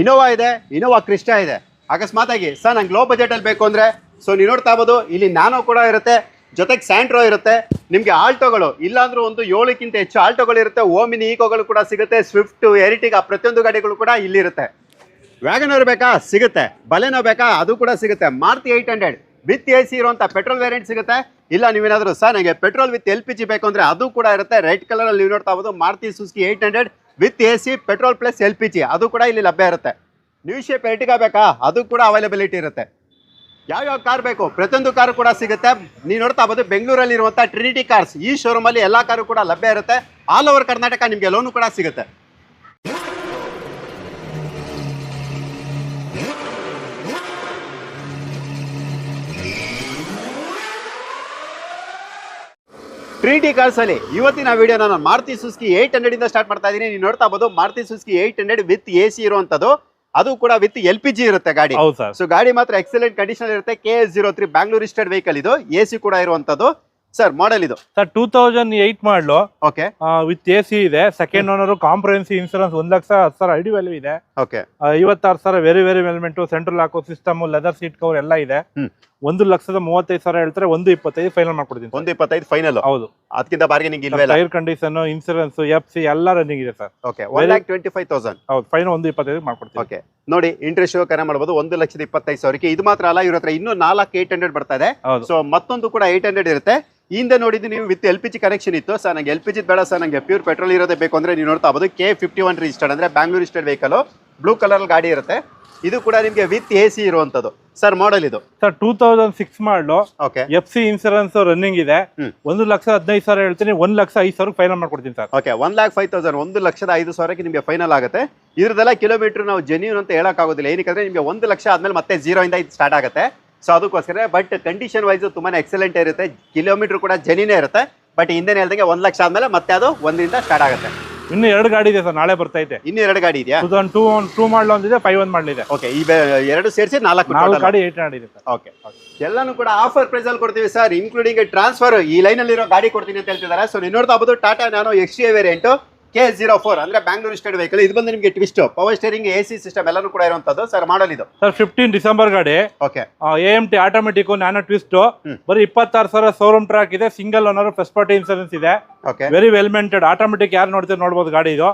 Innova ಇದೆ Innova Crysta ಇದೆ. ಅಕಸ್ಮಾತ್ ಆಗಿ ಸರ್, ನಂಗೆ ಲೋ ಬಜೆಟಲ್ಲಿ ಬೇಕು ಅಂದರೆ ಸೊ ನೀವು ನೋಡ್ತಾ ಇರ್ಬೋದು, ಇಲ್ಲಿ ನಾನೋ ಕೂಡ ಇರುತ್ತೆ, ಜೊತೆಗೆ ಸ್ಯಾಂಟ್ರೋ ಇರುತ್ತೆ. ನಿಮಗೆ ಆಲ್ಟೋಗಳು, ಇಲ್ಲಾಂದ್ರೂ ಒಂದು ಏಳಕ್ಕಿಂತ ಹೆಚ್ಚು ಆಲ್ಟೋಗಳು ಇರುತ್ತೆ ಓಮಿನಿ ಈಕೋಗಳು ಕೂಡ ಸಿಗುತ್ತೆ ಸ್ವಿಫ್ಟ್ ಎರಿಟಿಗ ಪ್ರತಿಯೊಂದು ಗಾಡಿಗಳು ಕೂಡ ಇಲ್ಲಿರುತ್ತೆ. ವ್ಯಾಗನರ್ ಬೇಕಾ? ಸಿಗುತ್ತೆ. ಬಲೆನೋ ಬೇಕಾ? ಅದು ಕೂಡ ಸಿಗುತ್ತೆ. Maruti eight hundred with A C ಇರುವಂಥ ಪೆಟ್ರೋಲ್ ವೇರಿಯಂಟ್ ಸಿಗುತ್ತೆ. ಇಲ್ಲ, ನೀವೇನಾದರೂ, ಸರ್ ನನಗೆ petrol with L P G ಬೇಕು ಅಂದರೆ ಅದು ಕೂಡ ಇರುತ್ತೆ. ರೆಡ್ ಕಲರಲ್ಲಿ ನೀವು ನೋಡ್ತಾ ಇರ್ಬೋದು Maruti Suzuki eight hundred with A C, petrol plus L P G. ಅದು ಕೂಡ ಇಲ್ಲಿ ಲಭ್ಯ ಇರುತ್ತೆ. ನ್ಯೂ ಶೇಪ್ ಎರ್ಟಿಗಾ ಬೇಕಾ? ಅದು ಕೂಡ ಅವೈಲಬಿಲಿಟಿ ಇರುತ್ತೆ. ಯಾವ್ಯಾವ ಕಾರ್ ಬೇಕು? ಪ್ರತಿಯೊಂದು ಕಾರು ಕೂಡ ಸಿಗುತ್ತೆ. ನೀವು ನೋಡ್ತಾ ಬೋದು ಬೆಂಗಳೂರಲ್ಲಿ ಇರುವಂಥ ಟ್ರಿನಿಟಿ ಕಾರ್ಸ್ ಈ ಶೋರೂಮಲ್ಲಿ ಎಲ್ಲ ಕಾರು ಕೂಡ ಲಭ್ಯ ಇರುತ್ತೆ. ಆಲ್ ಓವರ್ ಕರ್ನಾಟಕ ನಿಮಗೆ ಲೋನು ಕೂಡ ಸಿಗುತ್ತೆ. ಟ್ರಿನಿಟಿ ಕಾರ್ಸ್ ಅಲ್ಲಿ ಇವತ್ತಿನ ವಿಡಿಯೋ ನಾನು ಮಾರುತಿ ಸುಸ್ಕಿ ಏಯ್ಟ್ ಹಂಡ್ರೆಡ್ ಇಂದ ಸ್ಟಾರ್ಟ್ ಮಾಡ್ತಾ ಇದ್ದೀನಿ. ನೀವು ನೋಡ್ತಾ ಬೋದು Maruti Suzuki eight hundred with A C ಇರುವಂತದ್ದು. ಅದು ಕೂಡ ವಿತ್ ಎಲ್ ಪಿ ಜಿ ಇರುತ್ತೆ ಗಾಡಿ. ಹೌದು ಸರ್. ಸೊ ಗಾಡಿ ಮಾತ್ರ ಎಕ್ಸಲೆಂಟ್ ಕಂಡೀಷನ್ ಇರುತ್ತೆ. K S zero three Bangalore registered vehicle ಇದು. ಎ ಸಿ ಕೂಡ ಇರುವಂಥದ್ದು ಸರ್ ಮಾಡೆಲ್ ಇದು. Sir two thousand eight model. Okay with A C ಇದೆ. ಸೆಕೆಂಡ್ ಓನರ್ ಕಾಂಪ್ರಹೆನ್ಸಿ ಇನ್ಸೂರೆನ್ಸ್ ಒಂದ್ ಲಕ್ಷ ಹತ್ತು ಸಾವಿರ ಐಡಿ ವ್ಯಾಲ್ಯೂ ಇದೆ. ಓಕೆ ಐವತ್ತಾರು ಸಾವಿರ very very well maintained central lock system leather seat cover ಎಲ್ಲ ಇದೆ. ಒಂದು ಲಕ್ಷದ ಮೂವತ್ತೈದು ಸಾವಿರ ಹೇಳ್ತಾರೆ ಒಂದು ಇಪ್ಪತ್ತೈದು ಫೈನಲ್ ಮಾಡ್ಕೊಡ್ತೀನಿ ಒಂದು ಇಪ್ಪತ್ತೈದು ಫೈನಲ್ ಹೌದು. ಅದಕ್ಕಿಂತ ಬಾರ್ಗೇನಿಂಗ್ ಇಲ್ಲ? Tyre condition insurance F C ಎಲ್ಲ ರನ್ನಿಂಗ್ ಇದೆ sir. Okay one lakh twenty five thousand ಹೌದು ಫೈನಲ್ ಒಂದು ಇಪ್ಪತ್ತೈದು ಮಾಡ್ಕೊಡ್ತೀನಿ. ಓಕೆ ನೋಡಿ ಇಂಟ್ರೆಸ್ಟ್ ಕರೆ ಮಾಡಬಹುದು ಒಂದು ಲಕ್ಷದ ಇಪ್ಪತ್ತೈದು ಸಾವಿರಕ್ಕೆ. ಇದು ಮಾತ್ರ ಅಲ್ಲ ಇವ್ರ ಹತ್ರ ಇನ್ನೂ ನಾಲ್ಕು ಏಟ್ ಹಂಡ್ರೆಡ್ ಬರ್ತಾ ಇದೆ. ಸೊ ಮತ್ತೊಂದು ಕೂಡ ಏಟ್ ಹಂಡ್ರೆಡ್ ಇರುತ್ತೆ. ಹಿಂದೆ ನೋಡಿದ್ದು ನೀವು with L P G connection ಇತ್ತು. ಸರ್ ನಂಗೆ ಎಲ್ ಪಿ ಜಿ ಬೇಡ ಸರ್ ನಂಗೆ ಪ್ಯೂರ್ ಪೆಟ್ರೋಲ್ ಇರೋದೇ ಬೇಕು ಅಂದ್ರೆ ನೀವು ನೋಡ್ತಾ ಹೋಗೋದು ಕೆ ಫಿಫ್ಟಿ ಒನ್ ರಿಜಿಸ್ಟರ್ಡ್ ಅಂದ್ರೆ Bangalore registered vehicle blue colour ಗಾಡಿ ಇರುತ್ತೆ. ಇದು ಕೂಡ ನಿಮಗೆ ವಿತ್ ಎ ಸಿ ಇರುವಂತದ್ದು ಸರ್ ಮಾಡಲ್ ಇದು. Sir two thousand six model okay F C insurance running ಇದೆ. ಒಂದು ಲಕ್ಷ ಹದಿನೈದು ಸಾವಿರ ಹೇಳ್ತೀನಿ ಒಂದ್ ಲಕ್ಷ ಐದು ಸಾವಿರ ಫೈನಲ್ ಮಾಡ್ಕೊಡ್ತೀನಿ sir. Okay one lakh five thousand ಒಂದು ಲಕ್ಷದ ಐದು ಸಾವಿರಕ್ಕೆ ನಿಮಗೆ ಫೈನಲ್ ಆಗುತ್ತೆ. ಇದ್ರದೆಲ್ಲ ಕಿಲೋಮೀಟರ್ ನಾವು ಜೆನ್ಯೂನ್ ಅಂತ ಹೇಳೋಕ್ಕಾಗೋದಿಲ್ಲ. ಏನಕ್ಕೆ ನಿಮಗೆ ಒಂದು ಲಕ್ಷ ಆದ್ಮೇಲೆ ಮತ್ತೆ ಜೀರೋ ಇಂದ ಇದು ಸ್ಟಾರ್ಟ್ ಆಗುತ್ತೆ. ಸೊ ಅದಕ್ಕೋಸ್ಕರ ಬಟ್ ಕಂಡೀಷನ್ ವೈಸ್ ತುಂಬಾನೇ ಎಕ್ಸಲೆಂಟ್ ಇರುತ್ತೆ. ಕಿಲೋಮೀಟರ್ ಕೂಡ ಜೆನ್ಯೂನೇ ಇರುತ್ತೆ. ಬಟ್ ಹಿಂದೆ ಹೇಳ್ದಂಗೆ ಒಂದು ಲಕ್ಷ ಆದ್ಮೇಲೆ ಮತ್ತೆ ಅದು ಒಂದರಿಂದ ಸ್ಟಾರ್ಟ್ ಆಗುತ್ತೆ. ಇನ್ನು ಎರಡು ಗಾಡಿ ಇದೆ ಸರ್ ನಾಳೆ ಬರ್ತೈತೆ ಇನ್ನು ಎರಡು ಗಾಡಿ ಇದೆಯಾ? ಟೂ ಒಂದು ಟೂ ಟೂ ಮಾಡಲ್ ಒಂದಿದೆ ಫೈವ್ ಒಂದು ಮಾಡಲಿದೆ ಇದೆ. ಓಕೆ ಈ ಎರಡು ಸೇರಿಸಿ ನಾಲ್ಕು ನಾಲ್ಕು ಗಾಡಿ ಏಟ್ ಹಂಡ್ರೆಡ್ ಇದೆ ಸರ್. ಓಕೆ ಎಲ್ಲಾನು ಕೂಡ ಆಫರ್ ಪ್ರೈಸ್ ಅಲ್ಲಿ ಕೊಡ್ತೀವಿ ಸರ್ ಇನ್ಕ್ಲೂಡಿಂಗ್ ಟ್ರಾನ್ಸ್ಫರ್ ಈ ಲೈನ್ ಅಲ್ಲಿರೋ ಗಾಡಿ ಕೊಡ್ತೀನಿ ಅಂತ ಹೇಳ್ತಿದ್ದಾರೆ. ಸೊ ನೀವು ನೋಡ್ತಾ ಟಾಟಾ ನಾನು X A variant K zero four ಅಂದ್ರೆ ಬ್ಯಾಂಗ್ಳೂರ್ ಸ್ಟೇಟ್ ವೆಹಿಕಲ್ ಇದು ಬಂದು ನಿಮಗೆ twist power steering A C system ಎಲ್ಲಾನು ಕೂಡ ಇರುವಂತದ್ದು ಸರ್ ಮಾಡಲ್ ಇದು. ಸರ್ ಫಿಫ್ಟೀನ್ ಡಿಸೆಂಬರ್ ಗಾಡಿ. Okay A M T automatic nano twist. ಬರೀ ಇಪ್ಪತ್ತಾರು ಸಾವಿರ ಶೋರೂಮ್ ಟ್ರ್ಯಾಕ್ ಇದೆ. Single owner first party insurance ಇದೆ. Okay very well maintained automatic ಯಾರು ನೋಡ್ತೀವಿ ನೋಡಬಹುದು ಗಾಡಿ ಇದು.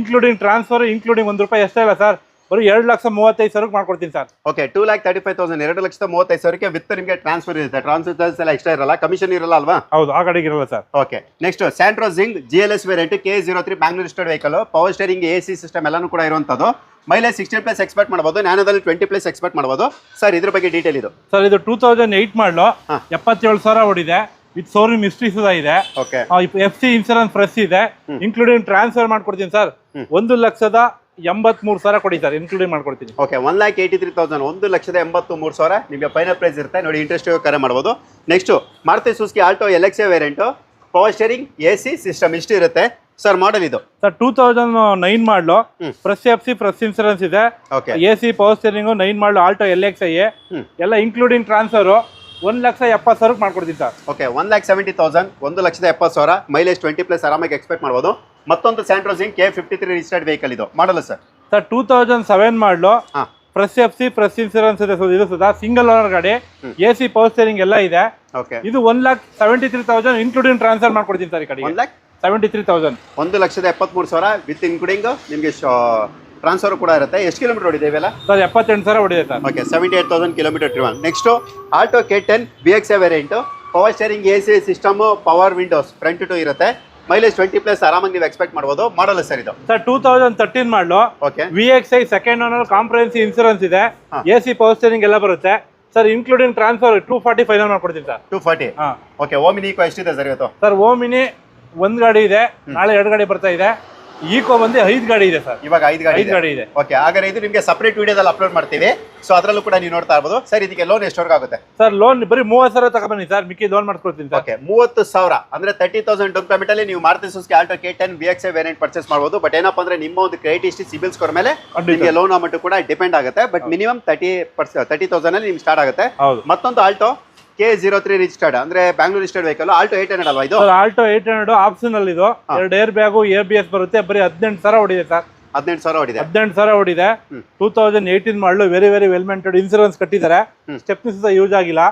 ಇನ್ಕ್ಲೂಡಿಂಗ್ ಟ್ರಾನ್ಸ್ಫರ್ ಇನ್ಕ್ಲೂಡಿಂಗ್ ಒಂದು ರೂಪಾಯಿ ಎಷ್ಟೇ ಇಲ್ಲ ಸರ್ ಬರೀ ಎರಡು ಲಕ್ಷ ಮೂವತ್ತೈದು ಸಾವಿರಕ್ಕೆ ಮಾಡ್ಕೊಡ್ತೀನಿ sir. Okay two lakh thirty five thousand ಎರಡು ಲಕ್ಷದ ಮೂವತ್ತೈದು ಸಾವಿರಕ್ಕೆ ವಿತ್ ನಿಮಗೆ ಟ್ರಾನ್ಸ್ಫರ್ ಇರುತ್ತೆ. ಟ್ರಾನ್ಸ್ಫರ್ ಚಾರ್ಜ್ ಎಲ್ಲ ಎಕ್ಸ್ಟ್ರಾ ಇರಲ್ಲ ಕಮಿಷನ್ ಇರಲ್ಲ ಅಲ್ವಾ? ಹೌದು ಆ ಕಡೆಗೆ ಇರಲ್ಲ sir. Okay next Santro Zing G L S variant K zero three Bangalore state vehicle power steering A C system ಎಲ್ಲಾನು ಕೂಡ ಇರುವಂತದ್ದು ಮೈಲೇಜ್ ಸಿಕ್ಸ್ಟೀನ್ ಪ್ಲಸ್ ಎಕ್ಸ್ಪೆಕ್ಟ್ ಮಾಡ್ಬೋದು ನ್ಯಾನೋದಲ್ಲಿ ಟ್ವೆಂಟಿ ಪ್ಲಸ್ ಎಕ್ಸ್ಪೆಕ್ಟ್ ಮಾಡ್ಬೋದು. ಸರ್ ಇದ್ರ ಬಗ್ಗೆ ಡೀಟೇಲ್ ಇದು. ಸರ್ ಇದು ಟೂ ತೌಸಂಡ್ ಏಯ್ಟ್ ಮಾಡಲು. ಎಪ್ಪತ್ತೇಳು ಸಾವಿರ ಓಡಿದೆ. ವಿತ್ ಸೋರಿ ಮಿಸ್ಟ್ರೀಸ್ ಇದೆ. Okay F C insurance fresh ಇದೆ. ಇನ್ಕ್ಲೂಡಿಂಗ್ ಟ್ರಾನ್ಸ್ಫರ್ ಮಾಡ್ಕೊಡ್ತೀನಿ ಸರ್. ಒಂದು ಲಕ್ಷದ ಎಂಬತ್ಮೂರು ಸಾವಿರ ಕೊಡಿ ಸರ್ ಇನ್ಕ್ಲೂಡಿಂಗ್ ಮಾಡ್ಕೊಡ್ತೀನಿ. Okay one lakh eighty three thousand ಒಂದು ಲಕ್ಷದ ಎಂಬತ್ತು ಮೂರು ಸಾವಿರ. ನಿಮಗೆ ಫೈನಲ್ ಪ್ರೈಸ್ ಇರುತ್ತೆ. ನೋಡಿ ಇಂಟ್ರೆಸ್ಟ್ ಕರೆ ಮಾಡ್ಬೋದು. Next Maruti Suzuki Alto L X variant power steering A C system ಇಷ್ಟು ಇರುತ್ತೆ. ಸರ್ ಮಾಡಲ್ ಇದು. Sir two thousand nine model. Press fresh F C press insurance ಇದೆ. Okay A C power steering nine model Alto L X I ಎಲ್ಲ including transfer ಒಂದು ಲಕ್ಷ ಎಪ್ಪತ್ತು ಸಾವಿರಕ್ಕೆ ಮಾಡ್ಕೊಡ್ತೀನಿ sir. Okay one lakh seventy thousand ಒಂದು ಲಕ್ಷದ ಎಪ್ಪತ್ತು ಸಾವಿರ ಮೈಲೇಜ್ ಟ್ವೆಂಟಿ ಪ್ಲಸ್ ಆರಾಮಾಗಿ ಎಕ್ಸ್ಪೆಕ್ಟ್ ಮಾಡ್ಬೋದು. ಮತ್ತೊಂದು ಸ್ಯಾಂಟ್ರೋಸಿಂಗ್ K fifty three registered vehicle ಇದು. Model sir sir two thousand seven model. Press F C press insurance ಇದೆ ಸರ್ ಇದು ಸುಧಾ ಸಿಂಗಲ್ ಓನರ್ ಗಾಡಿ. ಎ ಸಿ ಪವರ್ ಸ್ಟೇರಿಂಗ್ ಎಲ್ಲ ಇದೆ. ಓಕೆ ಇದು one lakh seventy three thousand including transfer ಮಾಡ್ಕೊಡ್ತೀನಿ sir ಈ ಕಡೆ one lakh seventy three thousand ಒಂದು ಲಕ್ಷದ ಎಪ್ಪತ್ತ್ಮೂರು ಸಾವಿರ ವಿತ್ ಇನ್ಕ್ಲೂಡಿಂಗ್ ನಿಮಗೆ ಟ್ರಾನ್ಸ್ಫರ್ ಕೂಡ ಇರುತ್ತೆ. ಎಷ್ಟು ಕಿಲೋಮೀಟರ್ ಓಡಿದೆ ಇವೆಲ್ಲ? ಸರ್ ಎಪ್ಪತ್ತೆಂಟು ಸಾವಿರ ಹೊಡಿದೆ sir. Okay seventy eight thousand kilometre driven next Alto K ten B X A variant power steering A C system power windows front two ಇರುತ್ತೆ. ಮೈಲೇಜ್ ಟ್ವೆಂಟಿ ಪ್ಲಸ್ ಆರಾಮಾಗಿ ನೀವು ಎಕ್ಸ್ಪೆಕ್ಟ್ ಮಾಡ್ಬೋದು. ಮಾಡಲ್ಲ ಸರ್ ಇದು. Sir two thousand thirteen model. Okay V X I second owner comprehensive insurance ಇದೆ. A C power steering ಎಲ್ಲ ಬರುತ್ತೆ. Sir including transfer two forty final ಮಾಡ್ಕೊಡ್ತೀನಿ ಸರ್. ಟೂ ಫಾರ್ಟಿ ಹಾಂ. ಓಕೆ ಓಮಿನಿ ಎಷ್ಟಿದೆ ಸರ್ ಇವತ್ತು? ಸರ್ ಓಮಿನಿ ಒಂದು ಗಾಡಿ ಇದೆ. ನಾಳೆ ಎರಡು ಗಾಡಿ ಬರ್ತಾ ಇದೆ. ಈಕೋ ಬಂದು ಐದು ಗಾಡಿ ಇದೆ ಸರ್. ಇವಾಗ ಐದು ಗಾಡಿ ಐದು ಗಾಡಿ ಇದೆ. ಓಕೆ ಹಾಗಾದ್ರೆ ಇದು ನಿಮಗೆ ಸಪ್ರೇಟ್ ವಿಡಿಯೋದಲ್ಲಿ ಅಪ್ಲೋಡ್ ಮಾಡ್ತೀವಿ. ಸೊ ಅದರಲ್ಲೂ ಕೂಡ ನೀವು ನೋಡ್ತಾ ಇರ್ಬೋದು. ಸರ್ ಇದಕ್ಕೆ ಲೋನ್ ಎಷ್ಟವರೆಗೂ ಆಗುತ್ತೆ? ಸರ್ ಲೋನ್ ಬರೀ ಮೂವತ್ತು ಸಾವಿರ ತಗೊಬನ್ನಿ ಸರ್. ಮಿಕ್ಕಿ ಲೋನ್ ಮಾಡ್ಕೊಡ್ತೀನಿ ಸರ್. ಓಕೆ ಮೂವತ್ತು ಸಾವಿರ. ಅಂದ್ರೆ ತರ್ಟಿ ತೌಸಂಡ್ ಡೌನ್ ಪೇಮೆಂಟ್ ಅಲ್ಲಿ ನೀವು Maruti Suzuki Alto K ten B X variant purchase ಮಾಡಬಹುದು ಬಟ್ ಏನಪ್ಪ ಅಂದ್ರೆ ನಿಮ್ಮ ಒಂದು ಕ್ರೆಡಿಟ್ ಹಿಸ್ಟ್ರಿ ಸಿಬಿಲ್ ಸ್ಕೋರ್ ಮೇಲೆ ನಿಮಗೆ ಲೋನ್ ಅಮೌಂಟ್ ಕೂಡ ಡಿಪೆಂಡ್ ಆಗುತ್ತೆ. ಬಟ್ ಮಿನಿಮಮ್ ತರ್ಟಿ ಪರ್ಸ್ ತರ್ಟಿ ತೌಸಂಡ್ ಅಲ್ಲಿ ನಿಮ್ಗೆ ಸ್ಟಾರ್ಟ್ ಆಗುತ್ತೆ. ಮತ್ತೊಂದು Alto K zero three registered ಅಂದ್ರೆ Bangalore registered vehicle Alto eight hundred ಅಲ್ವಾ ಇದು? ಸರ್ ಆಲ್ಟೋ ಏಟ್ ಹಂಡ್ರೆಡ್ ಅಲ್ಲಿ ಇದು. ಎರಡು air bag A B S ಬರುತ್ತೆ ಬರೀ ಹದಿನೆಂಟು ಸಾವಿರ ಹೊಡಿದೆ ಸರ್. ಹದಿನೆಂಟು ಸಾವಿರ ಹೊಡಿದೆ ಹದಿನೆಂಟು ಸಾವಿರ ಹೊಡಿದೆ. Two thousand eighteen model very very well maintained insurance ಕಟ್ಟಿದ್ದಾರೆ. ಸ್ಟೆಪ್ನಿಸ್ ಯೂಸ್ ಆಗಿಲ್ಲ.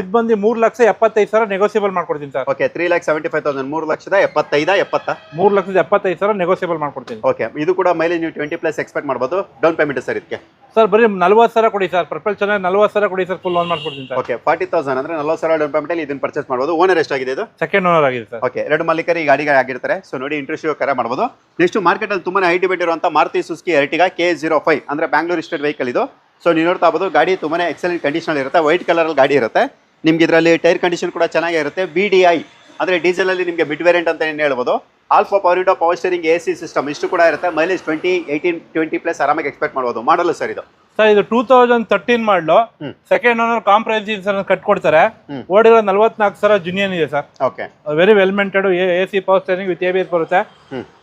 ಇದು ಬಂದು ಮೂರು ಲಕ್ಷ ಎಪ್ಪತ್ತೈದು ಸಾವಿರ ನೆಗೋಸಿಯಬಲ್ ಮಾಡ್ಕೊಡ್ತೀನಿ sir. Okay three lakh seventy five thousand ಮೂರು ಲಕ್ಷದ ಎಪ್ಪತ್ತೈದ ಎಪ್ಪತ್ತ? ಮೂರು ಲಕ್ಷದ ಎಪ್ಪತ್ತೈದು ಸಾವಿರ ನೆಗೋಸಿಯಬಲ್ ಮಾಡ್ಕೊಡ್ತೀನಿ. ಓಕೆ ಇದು ಕೂಡ ಮೈಲೇಜ್ ನೀವು ಟ್ವೆಂಟಿ ಪ್ಲಸ್ ಎಕ್ಸ್ಪೆಕ್ಟ್ ಮಾಡ್ಬೋದು. ಡೌನ್ ಪೇಮೆಂಟ್ ಸರ್ ಇದಕ್ಕೆ. ಸರ್ ಬರೀ ನಲ್ವತ್ತು ಸಾವಿರ ಕೊಡಿ ಸರ್. ಪರ್ಪಲ್ ಚೆನ್ನಾಗಿ ನಲ್ವತ್ತು ಸಾವಿರ ಕೊಡಿ ಸರ್ ಫುಲ್ ಲೋನ್ ಮಾಡ್ಕೊಡ್ತೀನಿ ಸರ್. ಓಕೆ ಫಾರ್ಟಿ ತೌಸಂಡ್ ಅಂದ್ರೆ ನಲ್ವತ್ತು ಸಾವಿರ ಡೌನ್ ಪೇಮೆಂಟ್ ಇದನ್ನ ಪರ್ಚೇಸ್ ಮಾಡಬಹುದು ಓನರ್ ಎಷ್ಟಾಗಿದೆ ಇದು? ಸೆಕೆಂಡ್ ಓನರ್ ಆಗಿದೆ ಸರ್. ಓಕೆ ಎರಡು ಮಾಲೀಕರು ಈ ಗಾಡಿಗೆ ಆಗಿರ್ತಾರೆ. ಸೊ ನೋಡಿ ಇಂಟ್ರೆಸ್ಟ್ ಕರೆ ಮಾಡ್ಬೋದು. ನೆಕ್ಸ್ಟ್ ಮಾರ್ಕೆಟಲ್ಲಿ ತುಂಬಾ ಹೈ ಡಿಬೇಟ್ ಇರುವಂಥ Maruti Suzuki Ertiga K zero five ಅಂದ್ರೆ ಬ್ಯಾಂಗ್ಳೂರ್ ಸ್ಟೇಟ್ ವೆಹಿಕಲ್ ಇದು. ಸೊ ನೀವು ನೋಡ್ತಾ ಹೋಗೋದು ಗಾಡಿ ತುಂಬಾ ಎಕ್ಸಲೆಂಟ್ ಕಂಡೀಷನ್ ಇರುತ್ತೆ. ವೈಟ್ ಕಲರಲ್ಲಿ ಗಾಡಿ ಇರುತ್ತೆ. ನಿಮ್ಗೆ ಇದರಲ್ಲಿ ಟೈರ್ ಕಂಡೀಷನ್ ಕೂಡ ಚೆನ್ನಾಗಿರುತ್ತೆ ಬಿ ಡಿ ಐ ಅಂದರೆ ಡೀಸೆಲಲ್ಲಿ ನಿಮಗೆ ಬಿಟ್ ವೇರಿಯಂಟ್ ಅಂತ ಏನು ಹೇಳ್ಬೋದು. Alpha power window power steering A C system ಇಷ್ಟು ಕೂಡ ಇರುತ್ತೆ. Mileage twenty eighteen twenty plus ಆರಾಮಾಗಿ ಎಕ್ಸ್ಪೆಕ್ಟ್ ಮಾಡ್ಬೋದು. ಮಾಡಲು ಸರ್ ಇದು. ಸರ್ ಇದು two thousand thirteen model. Second owner comprehensive insurance ಕಟ್ಕೊಡ್ತಾರೆ. ಓಡಿರೋ ನಲ್ವತ್ನಾಲ್ಕು ಸಾವಿರ ಜುನಿಯನ್ ಇದೆ sir. Okay very well maintained A C power steering with A B S ಬರುತ್ತೆ.